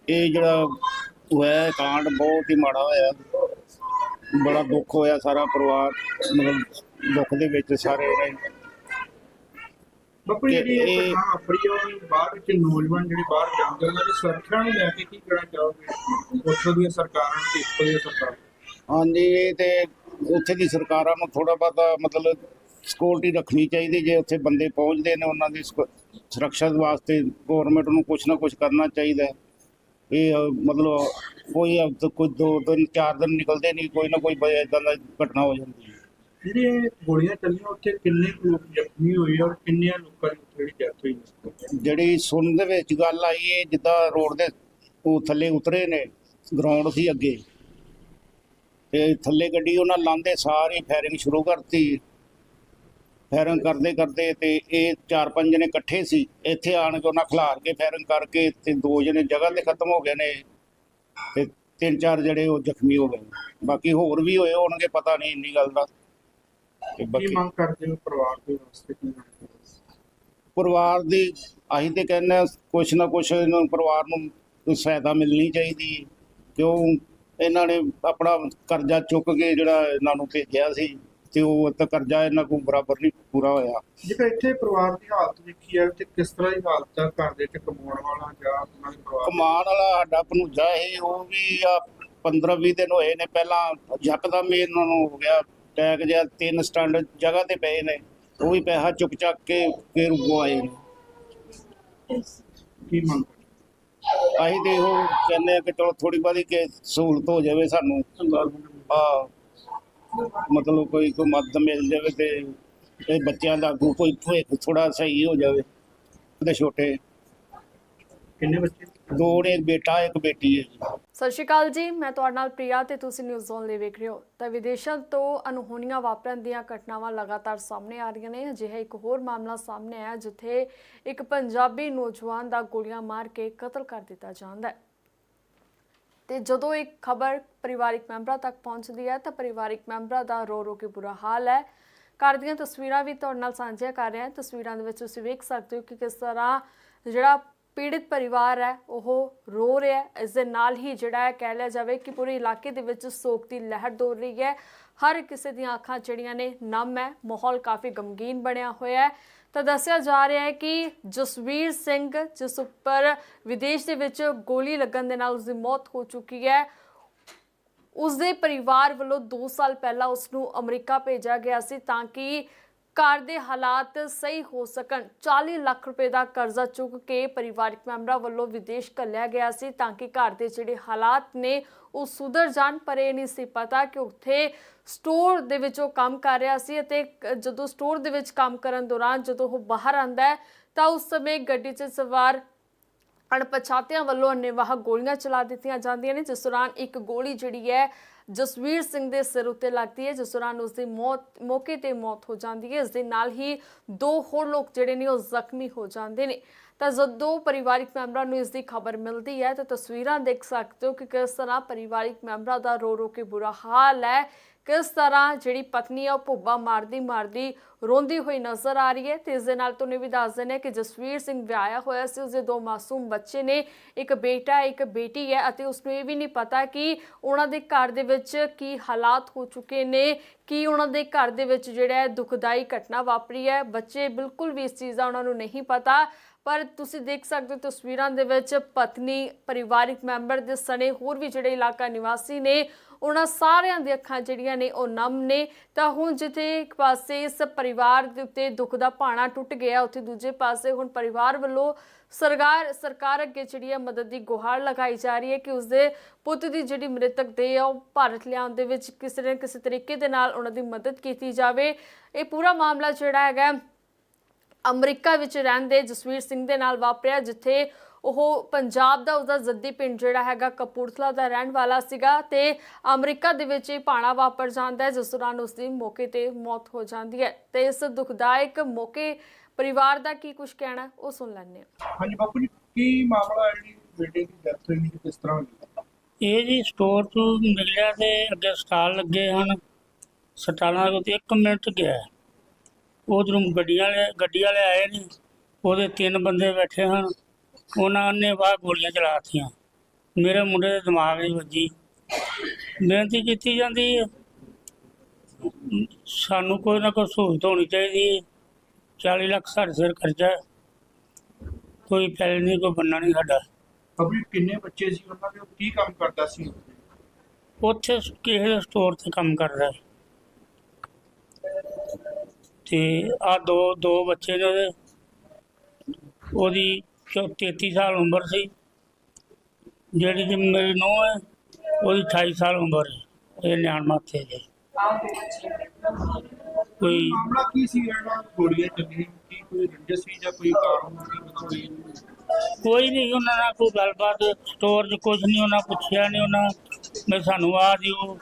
ਇਹ ਜਿਹੜਾ ਹੋਇਆ ਇਹ ਕਾਂਡ ਬਹੁਤ ਹੀ ਮਾੜਾ ਹੋਇਆ। ਬੜਾ ਦੁੱਖ ਹੋਇਆ ਸਾਰਾ ਪਰਿਵਾਰ ਮਤਲਬ ਦੁੱਖ ਦੇ ਵਿੱਚ ਸਾਰੇ ਰਹੇ। ਬਾਪੂ ਜਿਹੜੀ ਇਹ ਇਹ- ਘਟਨਾ ਵਾਪਰੀ ਹੈ ਉਹ ਬਾਅਦ ਵਿੱਚ ਨੌਜਵਾਨ ਜਿਹੜੇ ਬਾਹਰ ਜਾਂਦੇ ਉਹਨਾਂ ਦੀ ਸੁਰੱਖਿਆ ਨੂੰ ਲੈ ਕੇ ਕੀ ਕਹਿਣਾ ਚਾਹੋਗੇ? ਉੱਥੋਂ ਦੀਆਂ ਸਰਕਾਰਾਂ ਤੇ ਇੱਥੋਂ ਦੀਆਂ ਸਰਕਾਰਾਂ ਹਾਂਜੀ ਇਹ ਤੇ ਉੱਥੇ ਦੀ ਸਰਕਾਰਾਂ ਨੂੰ ਥੋੜਾ ਬਹੁਤਾ ਮਤਲਬ ਸਿਕਿਉਰਿਟੀ ਰੱਖਣੀ ਚਾਹੀਦੀ ਜੇ ਉੱਥੇ ਬੰਦੇ ਪਹੁੰਚਦੇ ਨੇ ਉਹਨਾਂ ਦੀ ਸੁਰੱਖਿਆ ਵਾਸਤੇ ਗਵਰਨਮੈਂਟ ਨੂੰ ਕੁਝ ਨਾ ਕੁਝ ਕਰਨਾ ਚਾਹੀਦਾ। ਇਹ ਮਤਲਬ ਕੋਈ ਤੱਕ ਕੋਈ ਦੋ ਦਿਨ ਚਾਰ ਦਿਨ ਨਿਕਲਦੇ ਨਹੀਂ ਕੋਈ ਨਾ ਕੋਈ ਇਦਾਂ ਦਾ ਘਟਨਾ ਹੋ ਜਾਂਦੀ ਹੈ। ਜਿਹੜੇ ਗੋਲੀਆਂ ਚੱਲੀਆਂ ਉੱਥੇ ਕਿੰਨੇ ਕੁ ਲੋਕ ਜ਼ਖਮੀ ਹੋਏ ਔਰ ਕਿੰਨੀਆਂ ਲੋਕਾਂ ਦੀ ਜਿਹੜੀ ਡੈਥ ਹੋਈ ਜਿਹੜੀ ਸੁਣਨ ਦੇ ਵਿੱਚ ਗੱਲ ਆਈ ਹੈ ਜਿੱਦਾਂ ਰੋਡ ਦੇ ਉਹ ਥੱਲੇ ਉਤਰੇ ਨੇ ਗਰਾਊਂਡ ਸੀ ਅੱਗੇ। ਤੇ ਥੱਲੇ ਗੱਡੀ ਉਹਨਾਂ ਲਾਂਦੇ ਸਾਰੀ ਫਾਇਰਿੰਗ ਸ਼ੁਰੂ ਕਰਤੀ। ਫਾਇਰਿੰਗ ਕਰਦੇ ਕਰਦੇ ਤੇ ਇਹ ਚਾਰ ਪੰਜ ਜਣੇ ਇਕੱਠੇ ਸੀ। ਇੱਥੇ ਆਣ ਕੇ ਉਹਨਾਂ ਖਿਲਾਰ ਕੇ ਫਾਇਰਿੰਗ ਕਰਕੇ ਤੇ ਦੋ ਜਣੇ ਜਗ੍ਹਾ ਤੇ ਖਤਮ ਹੋ ਗਏ ਨੇ। ਤੇ ਤਿੰਨ ਚਾਰ ਜਿਹੜੇ ਉਹ ਜ਼ਖਮੀ ਹੋ ਗਏ। ਬਾਕੀ ਹੋਰ ਵੀ ਹੋਏ ਹੋਣਗੇ ਪਤਾ ਨਹੀਂ ਇੰਨੀ ਗੱਲ ਦਾ। ਤੇ ਕੀ ਬਾਕੀ ਮੰਗ ਕਰਦੇ ਹੋ ਪਰਿਵਾਰ ਦੇ ਵਾਸਤੇ ਕੀ ਮੰਗ ਕਰਦੇ ਹੋ? ਪਰਿਵਾਰ ਦੀ ਅਸੀਂ ਤੇ ਕਹਿੰਦੇ ਹਾਂ ਕੁਛ ਨਾ ਕੁਛ ਇਹਨਾਂ ਪਰਿਵਾਰ ਨੂੰ ਕੋਈ ਸਹਾਇਤਾ ਮਿਲਣੀ ਚਾਹੀਦੀ ਹੈ। ਕਿਉਂ? ਇਹਨਾਂ ਨੇ ਆਪਣਾ ਕਰਜ਼ਾ ਚੁੱਕ ਕੇ ਜਿਹੜਾ ਇਹਨਾਂ ਨੂੰ ਭੇਜਿਆ ਸੀ। ਤੇ ਉਹ ਤਾਂ ਕਰਜ਼ਾ ਇਹਨਾਂ ਕੋਲ ਬਰਾਬਰ ਨਹੀਂ ਪੂਰਾ ਹੋਇਆ। ਜੇਕਰ ਇੱਥੇ ਪਰਿਵਾਰ ਦੀ ਹਾਲਤ ਦੇਖੀ ਹੈ ਤੇ ਕਿਸ ਤਰ੍ਹਾਂ ਦੀ ਹਾਲਤ ਹੈ ਘਰ ਦੇ ਵਿੱਚ ਕਮਾਉਣ ਵਾਲਾ ਜਾਂ ਉਹਨਾਂ ਦੇ ਪਰਿਵਾਰ? ਕਮਾਨ ਵਾਲਾ ਸਾਡਾ ਭਣੂਜਾ ਇਹ ਉਹ ਵੀ ਆ 15 20 ਦਿਨ ਹੋਏ ਨੇ ਪਹਿਲਾਂ ਯਕਦਮ ਹੀ ਇਹਨਾਂ ਨੂੰ ਹੋ ਗਿਆ ਟੈਗ ਜਿਹਾ ਤਿੰਨ ਸਟੈਂਡ ਜਗ੍ਹਾ ਤੇ ਪਏ ਨੇ ਉਹ ਵੀ ਪੈਸਾ ਚੁੱਕ ਚੱਕ ਕੇ ਫਿਰ ਉਗੋ ਆਏ ਨੇ। ਕੀ ਮੰਗ ਅਸੀਂ ਤੇ ਕਹਿੰਦੇ ਆ ਕਿ ਚਲੋ ਥੋੜੀ ਬਹੁਤੀ ਕਿ ਸਹੂਲਤ ਹੋ ਜਾਵੇ ਸਾਨੂੰ। ਆ ਮਤਲਬ ਕੋਈ ਕੋਈ ਮਦਦ ਮਿਲ ਜਾਵੇ ਤੇ ਇਹ ਬੱਚਿਆਂ ਦਾ ਅੱਗੋਂ ਕੋਈ ਭਵਿੱਖ ਥੋੜਾ ਸਹੀ ਹੋ ਜਾਵੇ ਤੇ ਛੋਟੇ। ਕਿੰਨੇ ਬੱਚੇ? ਦੋ ਨੇ ਇੱਕ ਬੇਟਾ ਇੱਕ ਬੇਟੀ ਹੈ ਜੀ। ਸਤਿ ਸ਼੍ਰੀ ਅਕਾਲ ਜੀ ਮੈਂ ਤੁਹਾਡੇ ਨਾਲ ਪ੍ਰਿਆ ਤੇ ਤੁਸੀਂ ਨਿਊਜ਼ ਜ਼ੋਨ ਲਈ ਵੇਖ ਰਹੇ ਹੋ। ਤਾਂ ਵਿਦੇਸ਼ਾਂ ਤੋਂ ਅਨਹੋਣੀਆਂ ਵਾਪਰਨ ਦੀਆਂ ਘਟਨਾਵਾਂ ਲਗਾਤਾਰ ਸਾਹਮਣੇ ਆ ਰਹੀਆਂ ਨੇ। ਅਜਿਹਾ ਇੱਕ ਹੋਰ ਮਾਮਲਾ ਸਾਹਮਣੇ ਆਇਆ ਜਿੱਥੇ ਇੱਕ ਪੰਜਾਬੀ ਨੌਜਵਾਨ ਦਾ ਗੋਲੀਆਂ ਮਾਰ ਕੇ ਕਤਲ ਕਰ ਦਿੱਤਾ ਜਾਂਦਾ ਹੈ। ਤੇ ਜਦੋਂ ਇਹ ਖਬਰ ਪਰਿਵਾਰਿਕ ਮੈਂਬਰਾਂ ਤੱਕ ਪਹੁੰਚਦੀ ਹੈ ਤਾਂ ਪਰਿਵਾਰਿਕ ਮੈਂਬਰਾਂ ਦਾ ਰੋ ਰੋ ਕੇ ਬੁਰਾ ਹਾਲ ਹੈ। ਘਰ ਦੀਆਂ ਤਸਵੀਰਾਂ ਵੀ ਤੁਹਾਡੇ ਨਾਲ ਸਾਂਝੀਆਂ ਕਰ ਰਹੇ ਹਾਂ। ਤਸਵੀਰਾਂ ਦੇ ਵਿੱਚ ਤੁਸੀਂ ਵੇਖ ਸਕਦੇ ਹੋ ਕਿ ਕਿਸ ਤਰ੍ਹਾਂ ਜਿਹੜਾ ਪੀੜਿਤ ਪਰਿਵਾਰ ਹੈ, ਉਹ ਰੋ ਰਿਹਾ ਹੈ। ਇਸ ਦੇ ਨਾਲ ਹੀ ਜਿਹੜਾ ਹੈ ਕਹਿ ਲਿਆ ਜਾਵੇ ਕਿ ਪੂਰੇ ਇਲਾਕੇ ਦੇ ਵਿੱਚ ਸੋਗ ਦੀ ਲਹਿਰ ਦੌੜ ਰਹੀ ਹੈ। ਹਰ ਕਿਸੇ ਦੀਆਂ ਅੱਖਾਂ ਜਿਹੜੀਆਂ ਨੇ ਨਮ ਹੈ। ਮਾਹੌਲ ਕਾਫੀ ਗਮਗੀਨ ਬਣਿਆ ਹੋਇਆ ਹੈ। ਤਾਂ ਦੱਸਿਆ ਜਾ ਰਿਹਾ ਹੈ ਕਿ ਜਸਵੀਰ ਸਿੰਘ, ਜਿਸ ਉੱਪਰ ਵਿਦੇਸ਼ ਦੇ ਵਿੱਚ ਗੋਲੀ ਲੱਗਣ ਦੇ ਨਾਲ ਉਸ ਦੀ ਮੌਤ ਹੋ ਚੁੱਕੀ ਹੈ ਉਸ ਦੇ ਪਰਿਵਾਰ ਵੱਲੋਂ 2 ਸਾਲ ਪਹਿਲਾਂ ਉਸ ਨੂੰ ਅਮਰੀਕਾ ਭੇਜਿਆ ਗਿਆ ਸੀ ਤਾਂ ਕਿ ਘਰ ਦੇ ਹਾਲਾਤ ਸਹੀ ਹੋ ਸਕਣ। 40 ਲੱਖ ਰੁਪਏ ਦਾ ਕਰਜ਼ਾ ਚੁੱਕ ਕੇ ਪਰਿਵਾਰਕ ਮੈਂਬਰਾਂ ਵੱਲੋਂ ਵਿਦੇਸ਼ ਘੱਲਿਆ ਗਿਆ ਸੀ ਤਾਂ ਕਿ ਘਰ ਦੇ ਜਿਹੜੇ ਹਾਲਾਤ ਨੇ ਉਹ ਸੁਧਰ ਜਾਣ, ਪਰ ਇਹ ਨਹੀਂ ਸੀ ਪਤਾ ਕਿ ਉੱਥੇ ਸਟੋਰ ਦੇ ਵਿੱਚ ਉਹ ਕੰਮ ਕਰ ਰਿਹਾ ਸੀ ਅਤੇ ਜਦੋਂ ਸਟੋਰ ਦੇ ਵਿੱਚ ਕੰਮ ਕਰਨ ਦੌਰਾਨ ਜਦੋਂ ਉਹ ਬਾਹਰ ਆਂਦਾ ਹੈ, ਤਾਂ ਉਸ ਸਮੇਂ ਗੱਡੀ 'ਚ ਸਵਾਰ ਅਣਪਛਾਤਿਆਂ ਵੱਲੋਂ ਅੰਨੇਵਾਹ ਗੋਲੀਆਂ ਚਲਾ ਦਿੱਤੀਆਂ ਜਾਂਦੀਆਂ ਨੇ, ਜਿਸ ਦੌਰਾਨ ਇੱਕ ਗੋਲੀ ਜਿਹੜੀ ਹੈ ਜਸਵੀਰ ਸਿੰਘ ਦੇ ਸਿਰ ਉੱਤੇ ਲੱਗਦੀ ਹੈ, ਜਿਸ ਦੌਰਾਨ ਉਸ ਦੀ ਮੌਤ, ਮੌਕੇ ਤੇ ਮੌਤ ਹੋ ਜਾਂਦੀ ਹੈ। ਇਸ ਦੇ ਨਾਲ ਹੀ ਦੋ ਹੋਰ ਲੋਕ ਜਿਹੜੇ ਨੇ ਉਹ ਜ਼ਖਮੀ ਹੋ ਜਾਂਦੇ ਨੇ। ਤਾਂ ਜਦੋਂ ਪਰਿਵਾਰਿਕ ਮੈਂਬਰਾਂ ਨੂੰ ਇਸ ਦੀ ਖਬਰ ਮਿਲਦੀ ਹੈ, ਤਾਂ ਤਸਵੀਰਾਂ ਦੇਖ ਸਕਦੇ ਹੋ ਕਿ ਕਿਸ ਤਰ੍ਹਾਂ ਪਰਿਵਾਰਿਕ ਮੈਂਬਰਾਂ ਦਾ ਰੋ ਰੋ ਕੇ ਬੁਰਾ ਹਾਲ ਹੈ। ਕਿਸ ਤਰ੍ਹਾਂ ਜਿਹੜੀ ਪਤਨੀ ਆ ਉਹ ਭੁੱਬਾ ਮਾਰਦੀ ਮਾਰਦੀ ਰੋਂਦੀ ਹੋਈ ਨਜ਼ਰ ਆ ਰਹੀ ਹੈ ਤੇ ਇਸ ਦੇ ਨਾਲ ਤੁਹਾਨੂੰ ਵੀ ਦੱਸ ਦਿੰਦੇ ਹਾਂ ਕਿ ਜਸਵੀਰ ਸਿੰਘ ਵਿਆਹਿਆ ਹੋਇਆ ਸੀ, ਉਸਦੇ ਦੋ ਮਾਸੂਮ ਬੱਚੇ ਨੇ, ਇੱਕ ਬੇਟਾ, ਇੱਕ ਬੇਟੀ ਹੈ ਅਤੇ ਉਸਨੂੰ ਇਹ ਵੀ ਨਹੀਂ ਪਤਾ ਕਿ ਉਹਨਾਂ ਦੇ ਘਰ ਦੇ ਵਿੱਚ ਕੀ ਹਾਲਾਤ ਹੋ ਚੁੱਕੇ ਨੇ, ਕੀ ਉਹਨਾਂ ਦੇ ਘਰ ਦੇ ਵਿੱਚ ਜਿਹੜਾ ਹੈ ਦੁਖਦਾਈ ਘਟਨਾ ਵਾਪਰੀ ਹੈ। ਬੱਚੇ ਬਿਲਕੁਲ ਵੀ ਇਸ ਚੀਜ਼ ਦਾ ਉਹਨਾਂ ਨੂੰ ਨਹੀਂ ਪਤਾ। ਪਰ ਤੁਸੀਂ ਦੇਖ ਸਕਦੇ ਹੋ ਤਸਵੀਰਾਂ ਦੇ ਵਿੱਚ ਪਤਨੀ, ਪਰਿਵਾਰਿਕ ਮੈਂਬਰ ਦੇ ਸਣੇ ਹੋਰ ਵੀ ਜਿਹੜੇ ਇਲਾਕਾ ਨਿਵਾਸੀ ਨੇ, ਉਹਨਾਂ ਸਾਰਿਆਂ ਦੀਆਂ ਅੱਖਾਂ ਜਿਹੜੀਆਂ ਨੇ ਉਹ ਨਮ ਨੇ। ਤਾਂ ਹੁਣ ਜਿੱਥੇ ਇੱਕ ਪਾਸੇ ਇਸ ਪਰਿਵਾਰ ਦੇ ਉੱਤੇ ਦੁੱਖ ਦਾ ਭਾਣਾ ਟੁੱਟ ਗਿਆ, ਉੱਥੇ ਦੂਜੇ ਪਾਸੇ ਹੁਣ ਪਰਿਵਾਰ ਵੱਲੋਂ ਸਰਕਾਰ ਸਰਕਾਰ ਅੱਗੇ ਜਿਹੜੀ ਹੈ ਮਦਦ ਦੀ ਗੁਹਾਰ ਲਗਾਈ ਜਾ ਰਹੀ ਹੈ ਕਿ ਉਸਦੇ ਪੁੱਤ ਦੀ ਜਿਹੜੀ ਮ੍ਰਿਤਕ ਦੇਹ ਆ, ਉਹ ਭਾਰਤ ਲਿਆਉਣ ਦੇ ਵਿੱਚ ਕਿਸੇ ਨਾ ਕਿਸੇ ਤਰੀਕੇ ਦੇ ਨਾਲ ਉਹਨਾਂ ਦੀ ਮਦਦ ਕੀਤੀ ਜਾਵੇ। ਇਹ ਪੂਰਾ ਮਾਮਲਾ ਜਿਹੜਾ ਹੈਗਾ ਅਮਰੀਕਾ ਵਿੱਚ ਰਹਿੰਦੇ ਜਸਵੀਰ ਸਿੰਘ ਦੇ ਨਾਲ ਵਾਪਰਿਆ ਜਿੱਥੇ ਉਹ ਪੰਜਾਬ ਦਾ ਉਹਦਾ ਜੱਦੀ ਪਿੰਡ ਜਿਹੜਾ ਹੈਗਾ ਕਪੂਰਥਲਾ ਦਾ ਰਹਿਣ ਵਾਲਾ ਸੀਗਾ ਤੇ ਅਮਰੀਕਾ ਦੇ ਵਿੱਚ ਇਹ ਪਾਣਾ ਵਾਪਰ ਜਾਂਦਾ ਹੈ ਜਿਸ ਦੌਰਾਨ ਉਸ ਦੀ ਮੌਕੇ ਤੇ ਮੌਤ ਹੋ ਜਾਂਦੀ ਹੈ। ਤੇ ਇਸ ਦੁਖਦਾਇਕ ਮੌਕੇ ਪਰਿਵਾਰ ਦਾ ਕੀ ਕੁਝ ਕਹਿਣਾ ਹੈ, ਉਹ ਸੁਣ ਲੈਂਦੇ ਹਾਂ। ਹਾਂਜੀ ਬਾਪੂ ਜੀ ਕੀ ਮਾਮਲਾ ਹੈ ਜਿਹੜੀ ਬੇਟੇ ਦੀ ਡੈਥ ਹੋਈ ਸੀ ਕਿਸ ਤਰ੍ਹਾਂ ਹੋਈ? ਇਹ ਜੀ ਸਟੋਰ ਤੋਂ ਨਿਕਲਿਆ ਤੇ ਅੱਗੇ ਸਟਾਲ ਲੱਗੇ ਹਨ। ਸਟਾਲਾਂ ਦੇ ਉੱਤੇ 1 ਮਿੰਟ ਗਿਆ ਉਧਰੋਂ ਗੱਡੀਆਂ ਵਾਲੇ ਗੱਡੀ ਵਾਲੇ ਆਏ ਨੇ ਉਹਦੇ ਤਿੰਨ ਬੰਦੇ ਬੈਠੇ ਹਨ ਉਹਨਾਂ ਨੇ ਬਾਹ ਗੋਲੀਆਂ ਚਲਾਤੀਆਂ। ਮੇਰੇ ਮੁੰਡੇ ਦੇ ਦਿਮਾਗ 'ਚ ਵੱਜੀ। ਬੇਨਤੀ ਕੀਤੀ ਜਾਂਦੀ ਹੈ। ਸਾਨੂੰ ਕੋਈ ਨਾ ਕੋਈ ਸਹੂਲਤ ਹੋਣੀ ਚਾਹੀਦੀ ਹੈ। 40 ਲੱਖ ਸਾਡੇ ਸਿਰ ਖਰਚਾ ਹੈ। ਕੋਈ ਪੈਸੇ ਨਹੀਂ ਕੋਈ ਬੰਨਾ ਨਹੀਂ ਸਾਡਾ। ਜੀ ਕਿੰਨੇ ਬੱਚੇ ਸੀ ਉਹਨਾਂ ਦੇ? ਉਹ ਕੀ ਕੰਮ ਕਰਦਾ ਸੀ? ਉੱਥੇ ਕਿਸੇ ਦੇ ਸਟੋਰ ਤੇ ਕੰਮ ਕਰਦਾ ਹੈ। ਤੇ ਆ ਦੋ ਦੋ ਬੱਚੇ ਨੇ ਉਹਦੇ। ਉਹਦੀ ਚੌ- 33 ਸਾਲ ਉਮਰ ਸੀ। ਜਿਹੜੀ ਕਿ ਮੇਰੀ ਨੂੰਹ ਹੈ ਉਹਦੀ 28 ਸਾਲ ਉਮਰ ਹੈ। ਇਹ ਨਿਆਣ ਮਾਥੇ ਦੇ। ਕੋਈ ਮਾਮਲਾ ਕੀ ਸੀ ਜਿਹੜਾ ਗੋਲੀਆਂ ਚੱਲੀਆਂ? ਕੀ ਕੋਈ ਰੰਜਿਸ਼ ਸੀ ਜਾਂ ਕੋਈ ਕਾਰਨ ਸੀ ਕੋਈ ਕੋਈ ਨਹੀਂ ਉਹਨਾਂ ਨਾਲ ਕੋਈ ਗੱਲਬਾਤ ਸਟੋਰ 'ਚ ਕੁਝ ਨਹੀਂ ਉਹਨਾਂ ਪੁੱਛਿਆ ਨਹੀਂ ਉਹਨਾਂ। ਮੈਂ ਸਾਨੂੰ ਆ ਦਿਓ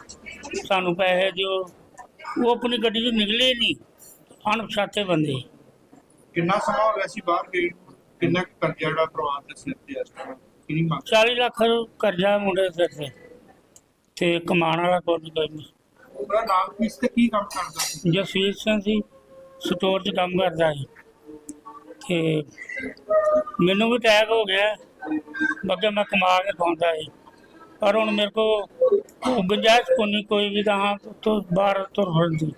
ਸਾਨੂੰ ਪੈਸੇ ਦਿਓ। ਉਹ ਆਪਣੀ ਗੱਡੀ 'ਚ ਨਿਕਲੇ ਨਹੀਂ। ਅਣਪਛਾਤੇ ਬੰਦੇ। ਕਿੰਨਾ ਸਮਾਂ ਹੋ ਗਿਆ ਸੀ ਬਾਹਰ ਗਏ ਨੂੰ? ਕਿੰਨਾ ਕੁ ਕਰਜ਼ਾ ਜਿਹੜਾ ਪਰਿਵਾਰ ਦੇ ਸਿਰ ਤੇ ਇਸ ਕਿੰਨੀ ਮੰਗ 40 ਲੱਖ ਕਰਜ਼ਾ ਮੁੰਡੇ ਦੇ ਸਿਰ ਤੇ ਤੇ ਕਮਾਉਣ ਵਾਲਾ ਕੋਈ ਕੋਈ ਨਹੀਂ। ਉਹਦਾ ਨਾਮ ਕੀ ਸੀ ਤੇ ਕੀ ਕੰਮ ਕਰਦਾ ਸੀ? ਜਸਵੀਰ ਸਿੰਘ ਸੀ ਸਟੋਰ 'ਚ ਕੰਮ ਕਰਦਾ ਸੀ। ਤੇ ਮੈਨੂੰ ਵੀ ਅਟੈਕ ਹੋ ਗਿਆ। ਅੱਗੇ ਮੈਂ ਕਮਾ ਕੇ ਖਾਂਦਾ ਸੀ। ਪਰ ਹੁਣ ਮੇਰੇ ਕੋ ਗੁੰਜਾਇਸ਼ ਕੋਈ ਨਹੀਂ ਕੋਈ ਵੀ ਤਾਂ ਤੋਂ ਬਾਹਰ ਤੁਰ ਫਿਰਦੀ।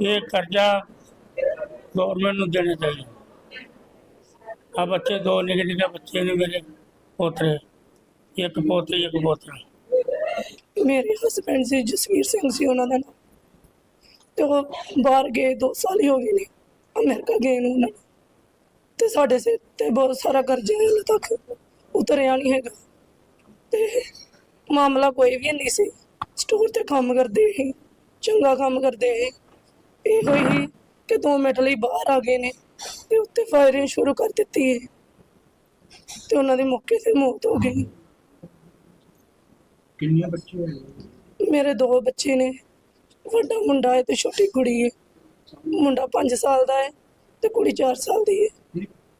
ਇਹ ਕਰਜ਼ਾ ਗਵਰਨਮੈਂਟ ਨੂੰ ਦੇਣਾ ਚਾਹੀਦਾ। ਆ ਬੱਚੇ ਦੋ ਨਿੱਕੇ ਨਿੱਕੇ ਬੱਚੇ ਨੇ ਮੇਰੇ ਪੋਤਰੇ। ਇੱਕ ਪੋਤਰੀ ਇੱਕ ਪੋਤਰਾ। ਮੇਰੇ ਹਸਬੰਡ ਸੀ, ਜਸਵੀਰ ਸਿੰਘ ਸੀ ਉਹਨਾਂ ਦਾ ਨਾਮ। ਤੇ ਉਹ ਬਾਹਰ ਗਏ 2 ਸਾਲ ਹੀ ਹੋ ਗਏ ਨੇ। ਅਮਰੀਕਾ ਗਏ ਨੂੰ ਉਹਨਾਂ ਨੂੰ। ਤੇ ਸਾਡੇ ਸਿਰ ਤੇ ਬਹੁਤ ਸਾਰਾ ਕਰਜ਼ਾ ਹੈ, ਹਾਲੇ ਤੱਕ ਉਤਰਿਆ ਨਹੀਂ ਹੈਗਾ। ਤੇ ਮਾਮਲਾ ਕੋਈ ਵੀ ਨਹੀਂ ਸੀ। ਸਟੋਰ ਤੇ ਕੰਮ ਕਰਦੇ ਸੀ, ਚੰਗਾ ਕੰਮ ਕਰਦੇ ਸੀ। ਇਹੋ ਹੀ ਕਿ 2 ਮਿੰਟ ਲਈ ਬਾਹਰ ਆ ਗਏ ਨੇ ਤੇ ਉੱਤੇ ਫਾਇਰਿੰਗ ਸ਼ੁਰੂ ਕਰ ਦਿੱਤੀ ਹੈ। ਤੇ ਉਹਨਾਂ ਦੀ ਮੌਕੇ ਤੇ ਮੌਤ ਹੋ ਗਈ। ਕਿੰਨੇ ਬੱਚੇ ਹੋਏ ਮੇਰੇ ਦੋ ਬੱਚੇ ਨੇ। ਵੱਡਾ ਮੁੰਡਾ ਹੈ ਤੇ ਛੋਟੀ ਕੁੜੀ ਹੈ। ਮੁੰਡਾ 5 ਸਾਲ ਦਾ ਹੈ ਤੇ ਕੁੜੀ 4 ਸਾਲ ਦੀ ਹੈ।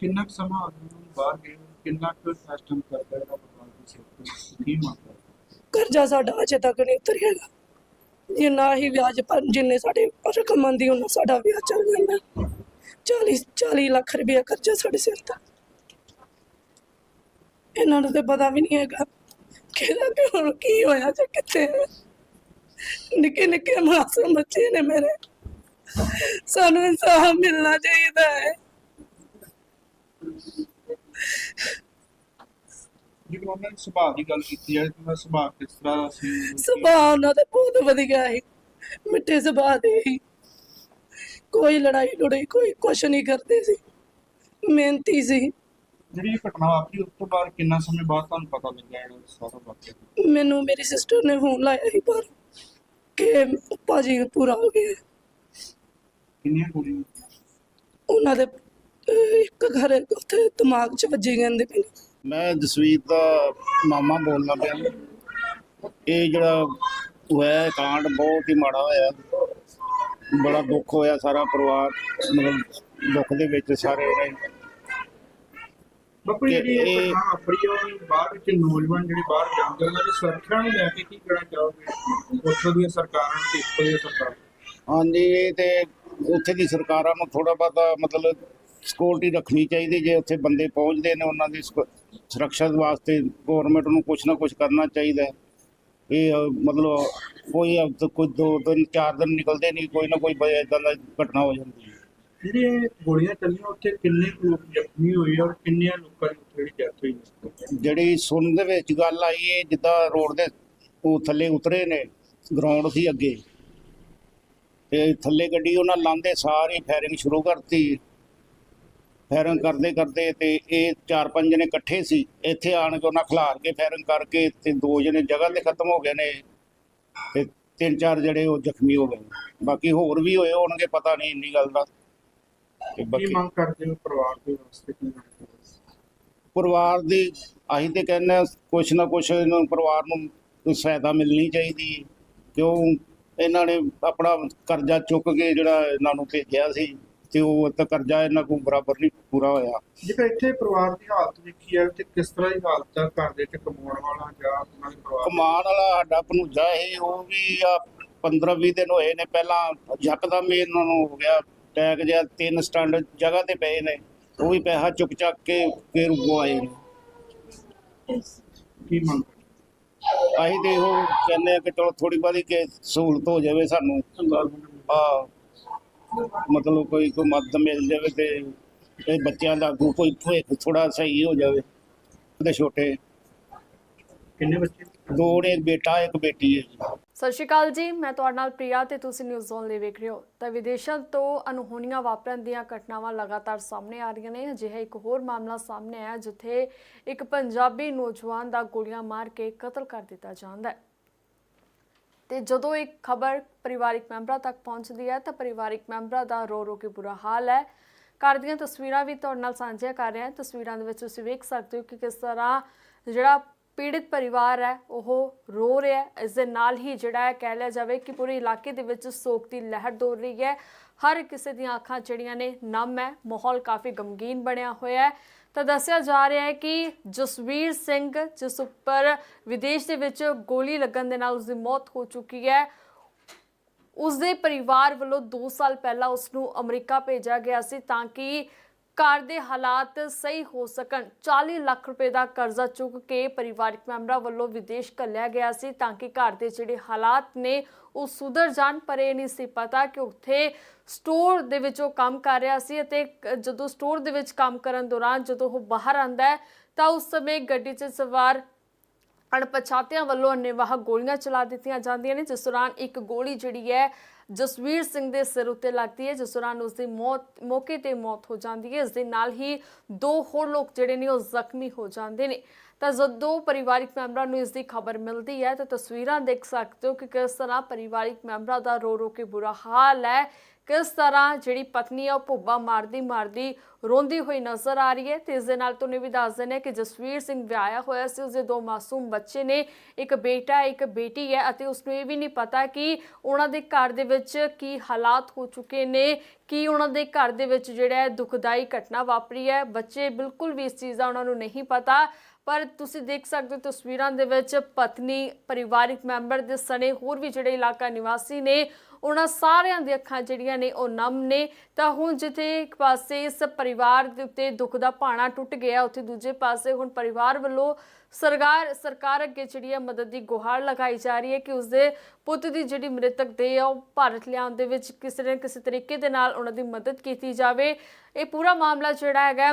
ਕਿੰਨਾ ਕੁ ਸਮਾਂ ਹੋ ਗਿਆ ਉਹਨਾਂ ਨੂੰ ਬਾਹਰ ਗਏ ਨੂੰ? ਕਿੰਨਾ ਕੁ ਸਿਸਟਮ ਕਰਦਾ ਜਿਹੜਾ ਪਰਿਵਾਰ ਦੇ ਤੇ ਕੀ ਮੰਗਦਾ ਕਰਜ਼ਾ ਸਾਡਾ ਅਜੇ ਤੱਕ ਨਹੀਂ ਉਤਰਿਆ ਹੈਗਾ। ਜਿੰਨਾ ਹੀ ਵਿਆਜ ਪਰ ਜਿੰਨੇ ਸਾਡੇ ਰਕਮ ਆਉਂਦੀ ਉਹਨਾਂ ਸਾਡਾ ਵਿਆਜ ਚੱਲ ਜਾਂਦਾ। 40 40 ਲੱਖ ਰੁਪਇਆ ਕਰਜ਼ਾ ਸਾਡੇ ਸਿਰ ਤੇ। ਇਹਨਾਂ ਨੂੰ ਤੇ ਪਤਾ ਵੀ ਨਹੀਂ ਹੈਗਾ ਕਿਹਦਾ ਕਿ ਹੁਣ ਕੀ ਹੋਇਆ ਜਾਂ ਕਿੱਥੇ ਨਿੱਕੇ ਨਿੱਕੇ ਮਾਸੂਮ ਬੱਚੇ ਨੇ ਮੇਰੇ। ਸਾਨੂੰ ਇਨਸਾਫ ਮਿਲਣਾ ਚਾਹੀਦਾ ਹੈ। ਜਿਵੇਂ ਉਹਨਾਂ ਨੇ ਸੁਭਾਅ ਦੀ ਗੱਲ ਕੀਤੀ ਜਾਏ ਤਾਂ ਸੁਭਾਅ ਕਿਸ ਤਰ੍ਹਾਂ ਦਾ ਸੀ? ਸੁਭਾਅ ਉਹਨਾਂ ਦਾ ਬਹੁਤ ਵਧੀਆ ਹੈ ਮਿੱਠੇ ਸੁਭਾਅ ਦੇ ਸੀ। ਕੋਈ ਲੜਾਈ ਲੜਾਈ ਕੋਈ ਕੁਛ ਨਹੀਂ ਕਰਦੇ ਸੀ। ਮਿਹਨਤੀ ਸੀ। ਜਿਹੜੀ ਇਹ ਘਟਨਾ ਵਾਪਰੀ ਉਸ ਤੋਂ ਬਾਅਦ ਕਿੰਨਾ ਸਮੇਂ ਬਾਅਦ ਤੁਹਾਨੂੰ ਪਤਾ ਲੱਗਿਆ ਜਿਹੜਾ ਸਾਰਾ ਵਾਕਿਆ? ਮੈਨੂੰ ਮੇਰੀ ਸਿਸਟਰ ਨੇ ਫੋਨ ਲਾਇਆ ਸੀ ਪਰ ਕਿ ਭਾਜੀ ਪੂਰਾ ਹੋ ਗਿਆ ਕਿੰਨੀਆਂ ਉਹਨਾਂ ਦੇ ਅਹ, ਇੱਕ ਘਰ ਉੱਥੇ ਦਿਮਾਗ 'ਚ ਵੱਜੀ ਪਏ ਨੇ। ਮੈਂ ਜਸਵੀਰ ਦਾ ਮਾਮਾ ਬੋਲਣਾ ਪਿਆ। ਇਹ ਜਿਹੜਾ ਹੋਇਆ ਕਾਂਡ ਬਹੁਤ ਹੀ ਮਾੜਾ ਹੋਇਆ। ਬੜਾ ਦੁੱਖ ਹੋਇਆ ਸਾਰਾ ਪਰਿਵਾਰ ਮਤਲਬ ਦੁੱਖ ਦੇ ਵਿੱਚ ਸਾਰੇ ਰਹੇ। ਬਾਪੂ ਜੀ, ਇਹ ਹੈ ਉਹ ਬਾਅਦ ਵਿੱਚ ਨੌਜਵਾਨ ਜਿਹੜੇ ਬਾਹਰ ਜਾਂਦੇ ਉਹਨਾਂ ਦੀ ਸੁਰੱਖਿਆ ਨੂੰ ਲੈ ਕੇ ਕੀ ਕਹਿਣਾ ਚਾਹੋਗੇ? ਉੱਥੋਂ ਦੀਆਂ ਸਰਕਾਰਾਂ ਤੇ ਇੱਥੋਂ ਦੀਆਂ ਸਰਕਾਰਾਂ ਹਾਂਜੀ ਤੇ ਉੱਥੇ ਦੀ ਸਰਕਾਰਾਂ ਨੂੰ ਥੋੜਾ ਬਹੁਤਾ ਮਤਲਬ ਸਿਕਿਉਰਿਟੀ ਰੱਖਣੀ ਚਾਹੀਦੀ ਜੇ ਉੱਥੇ ਬੰਦੇ ਪਹੁੰਚਦੇ ਨੇ ਉਹਨਾਂ ਦੀ ਸੁਰੱਖਿਆ ਵਾਸਤੇ ਗਵਰਨਮੈਂਟ ਨੂੰ ਕੁਝ ਨਾ ਕੁਝ ਕਰਨਾ ਚਾਹੀਦਾ ਹੈ। ਇਹ ਮਤਲਬ ਕੋਈ ਤੱਕ ਕੋਈ ਦੋ ਦਿਨ ਚਾਰ ਦਿਨ ਨਿਕਲਦੇ ਨਹੀਂ ਕੋਈ ਨਾ ਕੋਈ ਇਦਾਂ ਦਾ ਘਟਨਾ ਹੋ ਜਾਂਦੀ ਹੈ। ਜਿਹੜੀਆਂ ਇਹ ਗੋਲੀਆਂ ਚੱਲੀਆਂ ਉੱਥੇ ਕਿੰਨੇ ਕੁ ਲੋਕ ਜ਼ਖਮੀ ਹੋਏ ਔਰ ਕਿੰਨਿਆਂ ਲੋਕਾਂ ਦੀ ਉੱਥੇ ਜਿਹੜੀ ਡੈਥ ਹੋਈ ਹੈ? ਜਿਹੜੀ ਸੁਣਨ ਦੇ ਵਿੱਚ ਗੱਲ ਆਈ ਹੈ ਜਿੱਦਾਂ ਰੋਡ ਦੇ ਉਹ ਥੱਲੇ ਉਤਰੇ ਨੇ ਗਰਾਊਂਡ ਸੀ ਅੱਗੇ। ਤੇ ਥੱਲੇ ਗੱਡੀ ਉਹਨਾਂ ਲਾਂਦੇ ਸਾਰੀ ਫਾਇਰਿੰਗ ਸ਼ੁਰੂ ਕਰਤੀ। ਫਾਇਰਿੰਗ ਕਰਦੇ ਕਰਦੇ ਤੇ ਇਹ ਚਾਰ ਪੰਜ ਜਣੇ ਇਕੱਠੇ ਸੀ। ਇੱਥੇ ਆਣ ਕੇ ਉਹਨਾਂ ਖਿਲਾਰ ਕੇ ਫਾਇਰਿੰਗ ਕਰਕੇ ਤੇ ਦੋ ਜਣੇ ਜਗ੍ਹਾ ਤੇ ਖਤਮ ਹੋ ਗਏ ਨੇ ਤੇ ਤਿੰਨ ਚਾਰ ਜਿਹੜੇ ਉਹ ਜ਼ਖਮੀ ਹੋ ਗਏ। ਬਾਕੀ ਹੋਰ ਵੀ ਹੋਏ ਹੋਣਗੇ ਪਤਾ ਨਹੀਂ ਇੰਨੀ ਗੱਲ ਦਾ। ਤੇ ਕੀ ਬਾਕੀ ਮੰਗ ਕਰਦੇ ਹੋ ਪਰਿਵਾਰ ਦੇ ਵਾਸਤੇ ਕੀ ਮੰਗ? ਪਰਿਵਾਰ ਦੀ ਅਸੀਂ ਤੇ ਕਹਿੰਦੇ ਹਾਂ ਕੁਛ ਨਾ ਕੁਛ ਇਹਨਾਂ ਪਰਿਵਾਰ ਨੂੰ ਕੋਈ ਸਹਾਇਤਾ ਮਿਲਣੀ ਚਾਹੀਦੀ ਹੈ। ਕਿਉਂ? ਇਹਨਾਂ ਨੇ ਆਪਣਾ ਕਰਜ਼ਾ ਚੁੱਕ ਕੇ ਜਿਹੜਾ ਇਹਨਾਂ ਨੂੰ ਭੇਜਿਆ ਸੀ। ਤੇ ਉਹ ਤਾਂ ਕਰਜ਼ਾ ਇਹਨਾਂ ਕੋਲ ਬਰਾਬਰ ਨਹੀਂ ਪੂਰਾ ਹੋਇਆ। ਜੇਕਰ ਇੱਥੇ ਪਰਿਵਾਰ ਦੀ ਹਾਲਤ ਦੇਖੀ ਜਾਵੇ ਤੇ ਕਿਸ ਤਰ੍ਹਾਂ ਦੀ ਹਾਲਤ ਹੈ ਘਰ ਦੇ ਵਿੱਚ ਕਮਾਉਣ ਵਾਲਾ ਜਾਂ ਉਹਨਾਂ ਦੇ ਪਰਿਵਾਰ? ਕਮਾਨ ਵਾਲਾ ਸਾਡਾ ਭਣੂਜਾ ਇਹ ਉਹ ਵੀ ਆ 15 20 ਦਿਨ ਹੋਏ ਨੇ ਪਹਿਲਾਂ ਯਕਦਮ ਹੀ ਇਹਨਾਂ ਨੂੰ ਹੋ ਗਿਆ ਟੈਗ ਜਿਹਾ ਤਿੰਨ ਸਟੈਂਡ ਜਗ੍ਹਾ ਤੇ ਪਏ ਨੇ ਉਹ ਵੀ ਪੈਸਾ ਚੁੱਕ ਚੱਕ ਕੇ ਫਿਰ ਉਗੋ ਆਏ ਨੇ। ਕੀ ਮੰਗ ਅਸੀਂ ਤੇ ਕਹਿੰਦੇ ਆ ਕਿ ਚਲੋ ਥੋੜੀ ਬਹੁਤੀ ਕਿ ਸਹੂਲਤ ਹੋ ਜਾਵੇ ਸਾਨੂੰ। ਆ ਮਤਲਬ ਕੋਈ ਕੋਈ ਮਦਦ ਮਿਲ ਜਾਵੇ ਤੇ ਇਹ ਬੱਚਿਆਂ ਦਾ ਅੱਗੋਂ ਕੋਈ ਭਵਿੱਖ ਥੋੜਾ ਸਹੀ ਹੋ ਜਾਵੇ ਉਹਦੇ ਛੋਟੇ। ਕਿੰਨੇ ਬੱਚੇ? ਦੋ ਨੇ ਇੱਕ ਬੇਟਾ ਇੱਕ ਬੇਟੀ ਹੈ ਜੀ। ਸਤਿ ਸ਼੍ਰੀ ਅਕਾਲ ਜੀ ਮੈਂ ਤੁਹਾਡੇ ਨਾਲ ਪ੍ਰਿਆ ਤੇ ਤੁਸੀਂ ਨਿਊਜ਼ ਜ਼ੋਨ ਲਈ ਵੇਖ ਰਹੇ ਹੋ। ਤਾਂ ਵਿਦੇਸ਼ਾਂ ਤੋਂ ਅਨਹੋਣੀਆਂ ਵਾਪਰਨ ਦੀਆਂ ਘਟਨਾਵਾਂ ਲਗਾਤਾਰ ਸਾਹਮਣੇ ਆ ਰਹੀਆਂ ਨੇ। ਅਜਿਹਾ ਇੱਕ ਹੋਰ ਮਾਮਲਾ ਸਾਹਮਣੇ ਆਇਆ ਜਿੱਥੇ ਇੱਕ ਪੰਜਾਬੀ ਨੌਜਵਾਨ ਦਾ ਗੋਲੀਆਂ ਮਾਰ ਕੇ ਕਤਲ ਕਰ ਦਿੱਤਾ ਜਾਂਦਾ ਹੈ। ਤੇ ਜਦੋਂ ਇਹ ਖਬਰ ਪਰਿਵਾਰਿਕ ਮੈਂਬਰਾਂ ਤੱਕ ਪਹੁੰਚਦੀ ਹੈ ਤਾਂ ਪਰਿਵਾਰਿਕ ਮੈਂਬਰਾਂ ਦਾ ਰੋ ਰੋ ਕੇ ਬੁਰਾ ਹਾਲ ਹੈ। ਘਰ ਦੀਆਂ ਤਸਵੀਰਾਂ ਵੀ ਤੁਹਾਡੇ ਨਾਲ ਸਾਂਝੀਆਂ ਕਰ ਰਹੇ ਹਾਂ। ਤਸਵੀਰਾਂ ਦੇ ਵਿੱਚ ਤੁਸੀਂ ਵੇਖ ਸਕਦੇ ਹੋ ਕਿ ਕਿਸ ਤਰ੍ਹਾਂ ਜਿਹੜਾ ਪੀੜਿਤ ਪਰਿਵਾਰ ਹੈ, ਉਹ ਰੋ ਰਿਹਾ ਹੈ। ਇਸ ਦੇ ਨਾਲ ਹੀ ਜਿਹੜਾ ਹੈ ਕਹਿ ਲਿਆ ਜਾਵੇ ਕਿ ਪੂਰੇ ਇਲਾਕੇ ਦੇ ਵਿੱਚ ਸੋਗ ਦੀ ਲਹਿਰ ਦੌੜ ਰਹੀ ਹੈ। ਹਰ ਕਿਸੇ ਦੀਆਂ ਅੱਖਾਂ ਜਿਹੜੀਆਂ ਨੇ ਨਮ ਹੈ। ਮਾਹੌਲ ਕਾਫੀ ਗਮਗੀਨ ਬਣਿਆ ਹੋਇਆ ਹੈ। ਤਾਂ ਦੱਸਿਆ ਜਾ ਰਿਹਾ ਹੈ ਕਿ ਜਸਵੀਰ ਸਿੰਘ, ਜਿਸ ਉੱਪਰ ਵਿਦੇਸ਼ ਦੇ ਵਿੱਚ ਗੋਲੀ ਲੱਗਣ ਦੇ ਨਾਲ ਉਸ ਦੀ ਮੌਤ ਹੋ ਚੁੱਕੀ ਹੈ ਉਸ ਦੇ ਪਰਿਵਾਰ ਵੱਲੋਂ 2 ਸਾਲ ਪਹਿਲਾਂ ਉਸ ਨੂੰ ਅਮਰੀਕਾ ਭੇਜਿਆ ਗਿਆ ਸੀ ਤਾਂ ਕਿ ਘਰ ਦੇ ਹਾਲਾਤ ਸਹੀ ਹੋ ਸਕਣ। 40 ਲੱਖ ਰੁਪਏ ਦਾ ਕਰਜ਼ਾ ਚੁੱਕ ਕੇ ਪਰਿਵਾਰਕ ਮੈਂਬਰਾਂ ਵੱਲੋਂ ਵਿਦੇਸ਼ ਘੱਲਿਆ ਗਿਆ ਸੀ ਤਾਂ ਕਿ ਘਰ ਦੇ ਜਿਹੜੇ ਹਾਲਾਤ ਨੇ ਉਹ ਸੁਧਰ ਜਾਣ, ਪਰ ਇਹ ਨਹੀਂ ਸੀ ਪਤਾ ਕਿ ਉੱਥੇ ਸਟੋਰ ਦੇ ਵਿੱਚ ਉਹ ਕੰਮ ਕਰ ਰਿਹਾ ਸੀ ਅਤੇ ਜਦੋਂ ਸਟੋਰ ਦੇ ਵਿੱਚ ਕੰਮ ਕਰਨ ਦੌਰਾਨ ਜਦੋਂ ਉਹ ਬਾਹਰ ਆਂਦਾ ਹੈ, ਤਾਂ ਉਸ ਸਮੇਂ ਗੱਡੀ 'ਚ ਸਵਾਰ ਅਣਪਛਾਤਿਆਂ ਵੱਲੋਂ ਅੰਨੇਵਾਹ ਗੋਲੀਆਂ ਚਲਾ ਦਿੱਤੀਆਂ ਜਾਂਦੀਆਂ ਨੇ, ਜਿਸ ਦੌਰਾਨ ਇੱਕ ਗੋਲੀ ਜਿਹੜੀ ਹੈ ਜਸਵੀਰ ਸਿੰਘ ਦੇ ਸਿਰ ਉੱਤੇ ਲੱਗਦੀ ਹੈ, ਜਿਸ ਦੌਰਾਨ ਉਸ ਦੀ ਮੌਤ, ਮੌਕੇ ਤੇ ਮੌਤ ਹੋ ਜਾਂਦੀ ਹੈ। ਇਸ ਦੇ ਨਾਲ ਹੀ ਦੋ ਹੋਰ ਲੋਕ ਜਿਹੜੇ ਨੇ ਉਹ ਜ਼ਖਮੀ ਹੋ ਜਾਂਦੇ ਨੇ। ਤਾਂ ਜਦੋਂ ਪਰਿਵਾਰਿਕ ਮੈਂਬਰਾਂ ਨੂੰ ਇਸ ਦੀ ਖਬਰ ਮਿਲਦੀ ਹੈ, ਤਾਂ ਤਸਵੀਰਾਂ ਦੇਖ ਸਕਦੇ ਹੋ ਕਿ ਕਿਸ ਤਰ੍ਹਾਂ ਪਰਿਵਾਰਿਕ ਮੈਂਬਰਾਂ ਦਾ ਰੋ ਰੋ ਕੇ ਬੁਰਾ ਹਾਲ ਹੈ। ਕਿਸ ਤਰ੍ਹਾਂ ਜਿਹੜੀ ਪਤਨੀ ਆ ਉਹ ਭੁੱਬਾ ਮਾਰਦੀ ਮਾਰਦੀ ਰੋਂਦੀ ਹੋਈ ਨਜ਼ਰ ਆ ਰਹੀ ਹੈ ਤੇ ਇਸ ਦੇ ਨਾਲ ਤੁਹਾਨੂੰ ਵੀ ਦੱਸ ਦਿੰਦੇ ਹਾਂ ਕਿ ਜਸਵੀਰ ਸਿੰਘ ਵਿਆਹਿਆ ਹੋਇਆ ਸੀ, ਉਸਦੇ ਦੋ ਮਾਸੂਮ ਬੱਚੇ ਨੇ, ਇੱਕ ਬੇਟਾ, ਇੱਕ ਬੇਟੀ ਹੈ ਅਤੇ ਉਸ ਨੂੰ ਇਹ ਵੀ ਨਹੀਂ ਪਤਾ ਕਿ ਉਹਨਾਂ ਦੇ ਘਰ ਦੇ ਵਿੱਚ ਕੀ ਹਾਲਾਤ ਹੋ ਚੁੱਕੇ ਨੇ, ਕੀ ਉਹਨਾਂ ਦੇ ਘਰ ਦੇ ਵਿੱਚ ਜਿਹੜਾ ਹੈ ਦੁਖਦਾਈ ਘਟਨਾ ਵਾਪਰੀ ਹੈ। ਬੱਚੇ ਬਿਲਕੁਲ ਵੀ ਇਸ ਚੀਜ਼ ਦਾ ਉਹਨਾਂ ਨੂੰ ਨਹੀਂ ਪਤਾ। ਪਰ ਤੁਸੀਂ ਦੇਖ ਸਕਦੇ ਹੋ ਤਸਵੀਰਾਂ ਦੇ ਵਿੱਚ ਪਤਨੀ, ਪਰਿਵਾਰਿਕ ਮੈਂਬਰ ਦੇ ਸਣੇ ਹੋਰ ਵੀ ਜਿਹੜੇ ਇਲਾਕਾ ਨਿਵਾਸੀ ਨੇ, ਉਹਨਾਂ ਸਾਰਿਆਂ ਦੀਆਂ ਅੱਖਾਂ ਜਿਹੜੀਆਂ ਨੇ ਉਹ ਨਮ ਨੇ। ਤਾਂ ਹੁਣ ਜਿੱਥੇ ਇੱਕ ਪਾਸੇ ਇਸ ਪਰਿਵਾਰ ਦੇ ਉੱਤੇ ਦੁੱਖ ਦਾ ਭਾਣਾ ਟੁੱਟ ਗਿਆ, ਉੱਥੇ ਦੂਜੇ ਪਾਸੇ ਹੁਣ ਪਰਿਵਾਰ ਵੱਲੋਂ ਸਰਕਾਰ ਸਰਕਾਰ ਅੱਗੇ ਜਿਹੜੀ ਹੈ ਮਦਦ ਦੀ ਗੁਹਾਰ ਲਗਾਈ ਜਾ ਰਹੀ ਹੈ ਕਿ ਉਸਦੇ ਪੁੱਤ ਦੀ ਜਿਹੜੀ ਮ੍ਰਿਤਕ ਦੇਹ ਆ, ਉਹ ਭਾਰਤ ਲਿਆਉਣ ਦੇ ਵਿੱਚ ਕਿਸੇ ਨਾ ਕਿਸੇ ਤਰੀਕੇ ਦੇ ਨਾਲ ਉਹਨਾਂ ਦੀ ਮਦਦ ਕੀਤੀ ਜਾਵੇ। ਇਹ ਪੂਰਾ ਮਾਮਲਾ ਜਿਹੜਾ ਹੈਗਾ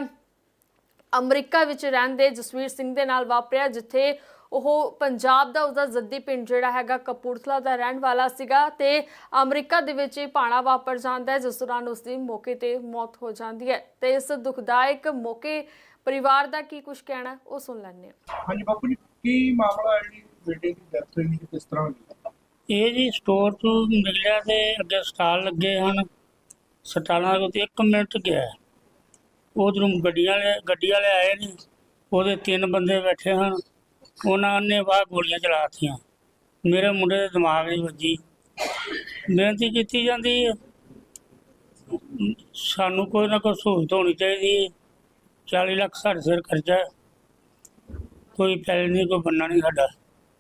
ਅਮਰੀਕਾ ਵਿੱਚ ਰਹਿੰਦੇ ਜਸਵੀਰ ਸਿੰਘ ਦੇ ਨਾਲ ਵਾਪਰਿਆ ਜਿੱਥੇ ਉਹ ਪੰਜਾਬ ਦਾ ਉਸਦਾ ਜੱਦੀ ਪਿੰਡ ਜਿਹੜਾ ਹੈਗਾ ਕਪੂਰਥਲਾ ਦਾ ਰਹਿਣ ਵਾਲਾ ਸੀਗਾ ਤੇ ਅਮਰੀਕਾ ਦੇ ਵਿੱਚ ਇਹ ਪਾਣਾ ਵਾਪਰ ਜਾਂਦਾ ਹੈ ਜਿਸ ਦੌਰਾਨ ਉਸ ਦੀ ਮੌਕੇ ਤੇ ਮੌਤ ਹੋ ਜਾਂਦੀ ਹੈ। ਤੇ ਇਸ ਦੁਖਦਾਇਕ ਮੌਕੇ ਪਰਿਵਾਰ ਦਾ ਕੀ ਕੁਝ ਕਹਿਣਾ ਉਹ ਸੁਣ ਲੈਂਦੇ ਹਾਂ। ਹਾਂਜੀ ਬਾਪੂ ਜੀ ਕੀ ਮਾਮਲਾ ਹੈ ਜਿਹੜੀ ਬੇਟੇ ਦੀ ਡੈਥ ਹੋਈ ਹੈ ਕਿਸ ਤਰ੍ਹਾਂ ਹੋਈ? ਇਹ ਜੀ ਸਟੋਰ ਤੋਂ ਨਿਕਲਿਆ ਤੇ ਅੱਗੇ ਸਟਾਲ ਲੱਗੇ ਹਨ। ਸਟਾਲਾਂ ਦੇ ਉੱਤੇ 1 ਮਿੰਟ ਗਿਆ ਉਧਰੋਂ ਗੱਡੀਆਂ ਵਾਲੇ ਗੱਡੀ ਵਾਲੇ ਆਏ ਨੇ ਉਹਦੇ ਤਿੰਨ ਬੰਦੇ ਬੈਠੇ ਹਨ ਉਹਨਾਂ ਨੇ ਬਾਹਰ ਗੋਲੀਆਂ ਚਲਾਤੀਆਂ। ਮੇਰੇ ਮੁੰਡੇ ਦੇ ਦਿਮਾਗ 'ਚ ਵੱਜੀ। ਬੇਨਤੀ ਕੀਤੀ ਜਾਂਦੀ ਹੈ। ਸਾਨੂੰ ਕੋਈ ਨਾ ਕੋਈ ਸਹੂਲਤ ਹੋਣੀ ਚਾਹੀਦੀ ਹੈ। 40 ਲੱਖ ਸਾਡੇ ਸਿਰ ਖਰਚਾ ਹੈ। ਕੋਈ ਪੈਸੇ ਨਹੀਂ ਕੋਈ ਬੰਨਾ ਨਹੀਂ ਸਾਡਾ।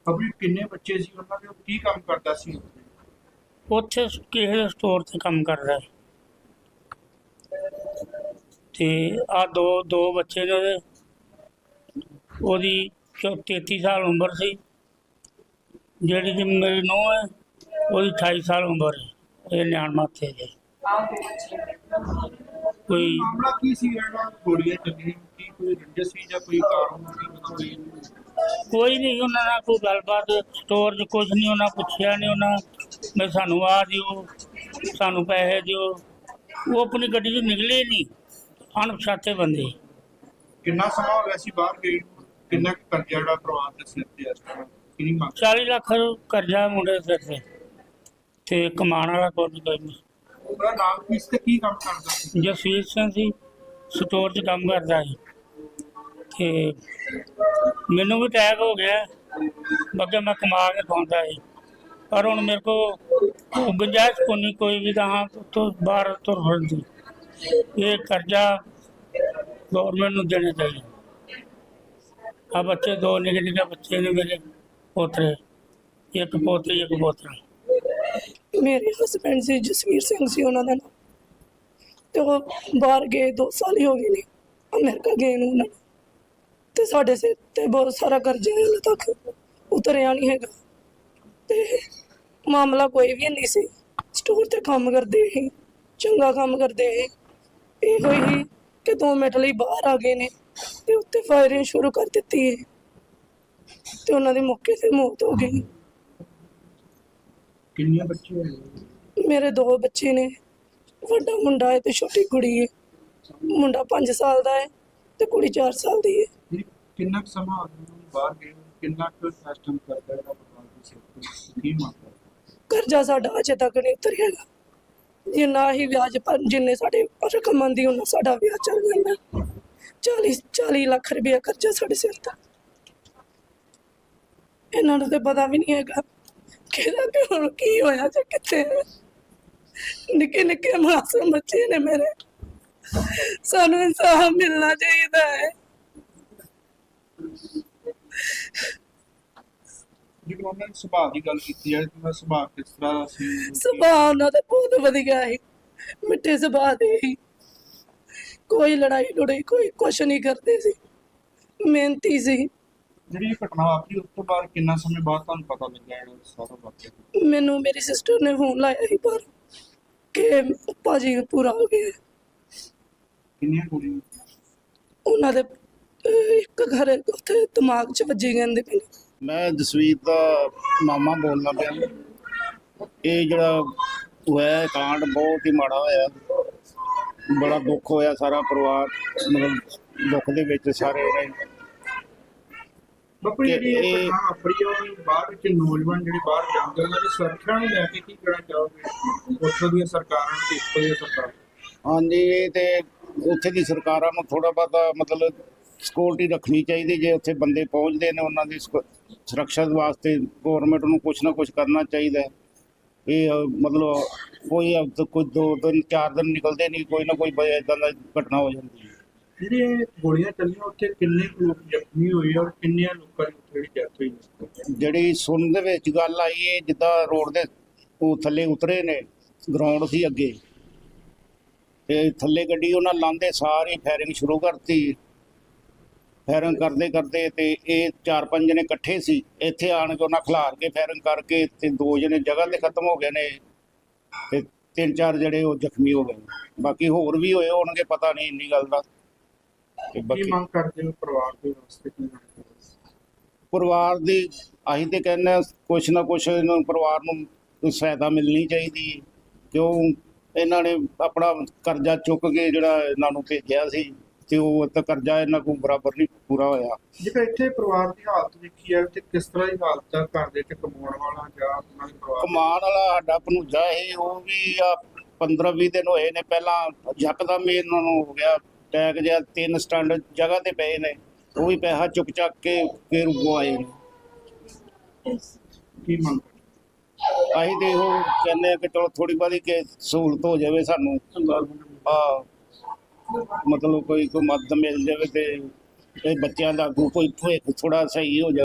ਅਭੀ ਕਿੰਨੇ ਬੱਚੇ ਸੀ ਉਹਨਾਂ ਦੇ? ਉਹ ਕੀ ਕੰਮ ਕਰਦਾ ਸੀ? ਉੱਥੇ ਕਿਸੇ ਦੇ ਸਟੋਰ ਤੇ ਕੰਮ ਕਰਦਾ ਹੈ। ਤੇ ਆ ਦੋ ਦੋ ਬੱਚੇ ਨੇ ਉਹਦੇ। ਉਹਦੀ ਚੌ- 33 ਸਾਲ ਉਮਰ ਸੀ। ਜਿਹੜੀ ਕਿ ਮੇਰੀ ਨੂੰਹ ਹੈ ਉਹਦੀ 28 ਸਾਲ ਉਮਰ ਹੈ। ਇਹ ਨਿਆਣ ਮਾਥੇ ਦੇ। ਕੋਈ ਮਾਮਲਾ ਕੀ ਸੀ ਜਿਹੜਾ ਗੋਲੀਆਂ ਚੱਲੀਆਂ? ਕੀ ਕੋਈ ਰੰਜਿਸ਼ ਸੀ ਜਾਂ ਕੋਈ ਕਾਰਨ ਸੀ ਕੋਈ ਕੋਈ ਨਹੀਂ ਉਹਨਾਂ ਨਾਲ ਕੋਈ ਗੱਲਬਾਤ ਸਟੋਰ 'ਚ ਕੁਝ ਨਹੀਂ ਉਹਨਾਂ ਪੁੱਛਿਆ ਨਹੀਂ ਉਹਨਾਂ। ਮੈਂ ਸਾਨੂੰ ਆ ਦਿਓ ਸਾਨੂੰ ਪੈਸੇ ਦਿਓ। ਉਹ ਆਪਣੀ ਗੱਡੀ 'ਚ ਨਿਕਲੇ ਨਹੀਂ। ਅਣਪਛਾਤੇ ਬੰਦੇ। ਕਿੰਨਾ ਸਮਾਂ ਹੋ ਗਿਆ ਸੀ ਬਾਹਰ ਗਏ ਨੂੰ? ਕਿੰਨਾ ਕੁ ਕਰਜ਼ਾ ਜਿਹੜਾ ਪਰਿਵਾਰ ਦੇ ਸਿਰ ਤੇ ਇਸ ਟਾਈਮ ਕਿੰਨੀ ਮੰਗ 40 ਲੱਖ ਕਰਜ਼ਾ ਮੁੰਡੇ ਸਿਰ ਤੇ। ਤੇ ਕਮਾਉਣ ਵਾਲਾ ਕੋਈ ਕੋਈ ਨਹੀਂ। ਉਹਦਾ ਨਾਮ ਕੀ ਸੀ ਤੇ ਕੀ ਕੰਮ ਕਰਦਾ ਸੀ? ਜਸਵੀਰ ਸਿੰਘ ਸੀ ਸਟੋਰ 'ਚ ਕੰਮ ਕਰਦਾ ਸੀ। ਤੇ ਮੈਨੂੰ ਵੀ ਅਟੈਕ ਹੋ ਗਿਆ। ਬੱਗੇ ਮੈਂ ਕਮਾ ਕੇ ਖਾਂਦਾ ਸੀ। ਪਰ ਹੁਣ ਮੇਰੇ ਕੋ ਗੁੰਜਾਇਸ਼ ਕੋਈ ਨਹੀਂ ਕੋਈ ਵੀ ਤਾਂ ਤੋਂ ਬਾਹਰ ਤੁਰ ਫਿਰਦੀ। ਇਹ ਕਰਜ਼ਾ ਗਵਰਨਮੈਂਟ ਨੂੰ ਦੇਣਾ ਚਾਹੀਦਾ। ਆ ਬੱਚੇ ਦੋ ਨਿੱਕੇ ਨਿੱਕੇ ਬੱਚੇ ਨੇ ਮੇਰੇ ਪੋਤਰੇ। ਇੱਕ ਪੋਤਰੀ ਇੱਕ ਪੋਤਰਾ। ਮੇਰੇ ਹਸਬੰਡ ਸੀ, ਜਸਵੀਰ ਸਿੰਘ ਸੀ ਉਹਨਾਂ ਦਾ ਨਾਮ। ਤੇ ਉਹ ਬਾਹਰ ਗਏ 2 ਸਾਲ ਹੀ ਹੋ ਗਏ ਨੇ। ਅਮਰੀਕਾ ਗਏ ਨੂੰ ਉਹਨਾਂ ਨੂੰ। ਤੇ ਸਾਡੇ ਸਿਰ ਤੇ ਬਹੁਤ ਸਾਰਾ ਕਰਜ਼ਾ ਹੈ, ਹਾਲੇ ਤੱਕ ਉਤਰਿਆ ਨਹੀਂ ਹੈਗਾ। ਤੇ ਮਾਮਲਾ ਕੋਈ ਵੀ ਨਹੀਂ ਸੀ। ਸਟੋਰ ਤੇ ਕੰਮ ਕਰਦੇ ਸੀ, ਚੰਗਾ ਕੰਮ ਕਰਦੇ ਸੀ। ਇਹੋ ਹੀ ਕਿ 2 ਮਿੰਟ ਲਈ ਬਾਹਰ ਆ ਗਏ ਨੇ ਤੇ ਉੱਤੇ ਫਾਇਰਿੰਗ ਸ਼ੁਰੂ ਕਰ ਦਿੱਤੀ ਹੈ। ਤੇ ਉਹਨਾਂ ਦੀ ਮੌਕੇ ਤੇ ਮੌਤ ਹੋ ਗਈ। ਕਿੰਨੇ ਬੱਚੇ ਹੋਏ ਮੇਰੇ ਦੋ ਬੱਚੇ ਨੇ। ਵੱਡਾ ਮੁੰਡਾ ਹੈ ਤੇ ਛੋਟੀ ਕੁੜੀ ਹੈ। ਮੁੰਡਾ 5 ਸਾਲ ਦਾ ਹੈ ਤੇ ਕੁੜੀ 4 ਸਾਲ ਦੀ ਹੈ। ਕਿੰਨਾ ਕੁ ਸਮਾਂ ਗਿਆ ਉਹਨੂੰ ਬਾਹਰ ਗਏ ਨੂੰ? ਕਿੰਨਾ ਕੁ ਸਿਸਟਮ ਕਰਦਾ ਜਿਹੜਾ ਪਰਿਵਾਰ ਦੇ ਤੇ ਕੀ ਮੰਗ ਕਰਦਾ? ਕਰਜ਼ਾ ਸਾਡਾ ਅਜੇ ਤੱਕ ਨਹੀਂ ਉਤਰਿਆਗਾ ਜਿੰਨਾ ਹੀ ਵਿਆਜ ਪਰ ਜਿੰਨੇ ਸਾਡੇ ਰਕਮ ਆਉਂਦੀ ਉਹਨਾਂ ਸਾਡਾ ਵਿਆਜ ਚੱਲ ਜਾਂਦਾ। 40 40 ਲੱਖ ਰੁਪਇਆ ਕਰਜ਼ਾ ਸਾਡੇ ਸਿਰ ਤੇ। ਇਹਨਾਂ ਨੂੰ ਤੇ ਪਤਾ ਵੀ ਨਹੀਂ ਹੈਗਾ ਕਿਹਦਾ ਕਿ ਹੁਣ ਕੀ ਹੋਇਆ ਜਾਂ ਕਿੱਥੇ ਨਿੱਕੇ ਨਿੱਕੇ ਮਾਸੂਮ ਬੱਚੇ ਨੇ ਮੇਰੇ। ਸਾਨੂੰ ਇਨਸਾਫ ਮਿਲਣਾ ਚਾਹੀਦਾ ਹੈ। ਜਿਵੇਂ ਉਹਨਾਂ ਨੇ ਸੁਭਾਅ ਦੀ ਗੱਲ ਕੀਤੀ ਜਾਏ ਤਾਂ ਸੁਭਾਅ ਕਿਸ ਤਰ੍ਹਾਂ ਦਾ ਸੀ ਸੁਭਾਅ ਉਹਨਾਂ ਦਾ ਬਹੁਤ ਵਧੀਆ ਹੈ ਮਿੱਠੇ ਸੁਭਾਅ ਦੇ ਸੀ। ਕੋਈ ਲੜਾਈ ਲੜਾਈ ਕੋਈ ਕੁਛ ਨਹੀਂ ਕਰਦੇ ਸੀ ਮਿਹਨਤੀ ਸੀ। ਜਿਹੜੀ ਇਹ ਘਟਨਾ ਵਾਪਰੀ ਉਸ ਤੋਂ ਬਾਅਦ ਕਿੰਨਾ ਸਮੇਂ ਬਾਅਦ ਤੁਹਾਨੂੰ ਪਤਾ ਲੱਗਿਆ ਜਿਹੜਾ ਸਾਰਾ ਵਾਕਿਆ? ਮੈਨੂੰ ਮੇਰੀ ਸਿਸਟਰ ਨੇ ਫੋਨ ਲਾਇਆ ਸੀ ਪਰ ਕਿ ਭਾਜੀ ਪੂਰਾ ਹੋ ਗਿਆ ਕਿੰਨੀਆਂ ਕੁੜੀਆਂ? ਉਹਨਾਂ ਦੇ ਅਹ, ਇੱਕ ਘਰ ਉੱਥੇ ਦਿਮਾਗ 'ਚ ਵੱਜੀ ਕਹਿੰਦੇ ਨੇ। ਮੈਂ ਜਸਵੀਰ ਦਾ ਮਾਮਾ ਬੋਲਦਾ ਪਿਆ। ਇਹ ਜਿਹੜਾ ਹੋਇਆ ਕਾਂਡ ਬਹੁਤ ਹੀ ਮਾੜਾ ਹੋਇਆ। ਬੜਾ ਦੁੱਖ ਹੋਇਆ ਸਾਰਾ ਪਰਿਵਾਰ ਮਤਲਬ ਦੁੱਖ ਦੇ ਵਿੱਚ ਸਾਰੇ ਰਹੇ। ਬਾਪੂ ਜਿਹੜੀ ਇਹ ਹੈ ਉਹ ਬਾਹਰ ਵਿੱਚ ਨੌਜਵਾਨ ਜਿਹੜੇ ਬਾਹਰ ਜਾਂਦੇ ਉਹਨਾਂ ਦੀ ਸੁਰੱਖਿਆ ਨੂੰ ਲੈ ਕੇ ਕੀ ਕਹਿਣਾ ਚਾਹੋਗੇ? ਉੱਥੋਂ ਦੀਆਂ ਸਰਕਾਰਾਂ ਤੇ ਇੱਥੋਂ ਦੀਆਂ ਸਰਕਾਰਾਂ ਹਾਂਜੀ ਤੇ ਉੱਥੇ ਦੀ ਸਰਕਾਰਾਂ ਨੂੰ ਥੋੜਾ ਬਹੁਤਾ ਮਤਲਬ ਸਿਕਿਉਰਿਟੀ ਰੱਖਣੀ ਚਾਹੀਦੀ ਜੇ ਉੱਥੇ ਬੰਦੇ ਪਹੁੰਚਦੇ ਨੇ ਉਹਨਾਂ ਦੀ ਸੁਰੱਖਿਆ ਵਾਸਤੇ ਗਵਰਨਮੈਂਟ ਨੂੰ ਕੁਝ ਨਾ ਕੁਝ ਕਰਨਾ ਚਾਹੀਦਾ ਹੈ। ਇਹ ਮਤਲਬ ਕੋਈ ਅਬ ਤੱਕ ਕੋਈ ਦੋ ਦਿਨ ਚਾਰ ਦਿਨ ਨਿਕਲਦੇ ਨਹੀਂ ਕੋਈ ਨਾ ਕੋਈ ਇਦਾਂ ਦਾ ਘਟਨਾ ਹੋ ਜਾਂਦੀ ਹੈ ਜਿਹੜੀ ਗੋਲੀਆਂ ਚੱਲੀਆਂ ਉੱਥੇ ਕਿੰਨੇ ਕੁ ਲੋਕ ਜ਼ਖਮੀ ਹੋਏ ਔਰ ਕਿੰਨਿਆਂ ਲੋਕਾਂ ਦੀ ਜਿਹੜੀ ਡੈਥ ਹੋਈ? ਜਿਹੜੀ ਸੁਣਨ ਦੇ ਵਿੱਚ ਗੱਲ ਆਈ ਹੈ ਜਿੱਦਾਂ ਰੋਡ ਦੇ ਉਹ ਥੱਲੇ ਉਤਰੇ ਨੇ ਗਰਾਊਂਡ ਸੀ ਅੱਗੇ ਤੇ ਥੱਲੇ ਗੱਡੀ ਉਹਨਾਂ ਲਾਂਦੇ ਸਾਰੀ ਫਾਇਰਿੰਗ ਸ਼ੁਰੂ ਕਰਤੀ ਫਾਇਰਿੰਗ ਕਰਦੇ ਕਰਦੇ ਤੇ ਇਹ ਚਾਰ ਪੰਜ ਜਣੇ ਇਕੱਠੇ ਸੀ। ਇੱਥੇ ਆਣ ਕੇ ਉਹਨਾਂ ਖਿਲਾਰ ਕੇ ਫਾਇਰਿੰਗ ਕਰਕੇ ਤੇ ਦੋ ਜਣੇ ਜਗ੍ਹਾ ਤੇ ਖਤਮ ਹੋ ਗਏ ਨੇ ਤੇ ਤਿੰਨ ਚਾਰ ਜਿਹੜੇ ਉਹ ਜ਼ਖਮੀ ਹੋ ਗਏ। ਬਾਕੀ ਹੋਰ ਵੀ ਹੋਏ ਹੋਣਗੇ ਪਤਾ ਨਹੀਂ ਇੰਨੀ ਗੱਲ ਦਾ। ਤੇ ਕੀ ਮੰਗ ਕਰਦੇ ਹੋ ਪਰਿਵਾਰ ਦੇ ਵਾਸਤੇ ਕੀ ਮੰਗ ਕਰਦੇ ਹੋ? ਪਰਿਵਾਰ ਦੀ ਅਸੀਂ ਤੇ ਕਹਿੰਦੇ ਹਾਂ ਕੁਛ ਨਾ ਕੁਛ ਇਹਨਾਂ ਪਰਿਵਾਰ ਨੂੰ ਕੋਈ ਸਹਾਇਤਾ ਮਿਲਣੀ ਚਾਹੀਦੀ ਹੈ। ਕਿਉਂ? ਇਹਨਾਂ ਨੇ ਆਪਣਾ ਕਰਜ਼ਾ ਚੁੱਕ ਕੇ ਜਿਹੜਾ ਇਹਨਾਂ ਨੂੰ ਭੇਜਿਆ ਸੀ। ਤੇ ਉਹ ਤਾਂ ਕਰਜ਼ਾ ਇਹਨਾਂ ਕੋਲ ਬਰਾਬਰ ਨਹੀਂ ਪੂਰਾ ਹੋਇਆ। ਜੇਕਰ ਇੱਥੇ ਪਰਿਵਾਰ ਦੀ ਹਾਲਤ ਦੇਖੀ ਜਾਵੇ ਤੇ ਕਿਸ ਤਰ੍ਹਾਂ ਦੀ ਹਾਲਤ ਹੈ ਘਰ ਦੇ ਵਿੱਚ ਕਮਾਉਣ ਵਾਲਾ ਜਾਂ ਉਹਨਾਂ ਦੇ ਪਰਿਵਾਰ ਕਮਾਨ ਵਾਲਾ ਸਾਡਾ ਭਣੂਜਾ ਸੀ ਉਹ ਵੀ ਆ 15 20 ਦਿਨ ਹੋਏ ਨੇ ਪਹਿਲਾਂ ਯਕਦਮ ਹੀ ਇਹਨਾਂ ਨੂੰ ਹੋ ਗਿਆ ਟੈਗ ਜਿਹਾ ਤਿੰਨ ਸਟੈਂਡ ਜਗ੍ਹਾ ਤੇ ਪਏ ਨੇ ਉਹ ਵੀ ਪੈਸਾ ਚੁੱਕ ਚੱਕ ਕੇ ਫਿਰ ਉਗੋ ਆਏ ਨੇ। ਕੀ ਮੰਗ ਅਸੀਂ ਤੇ ਉਹ ਕਹਿੰਦੇ ਆ ਕਿ ਚਲੋ ਥੋੜੀ ਬਾਦੀ ਕਿ ਸਹੂਲਤ ਹੋ ਜਾਵੇ ਸਾਨੂੰ। ਆ ਮਤਲਬ ਕੋਈ ਕੋਈ ਮਦਦ ਮਿਲ ਜਾਵੇ ਤੇ ਇਹ ਬੱਚਿਆਂ ਦਾ ਅੱਗੋਂ ਕੋਈ ਭਵਿੱਖ ਥੋੜਾ ਸਹੀ ਹੋ ਜਾਵੇ।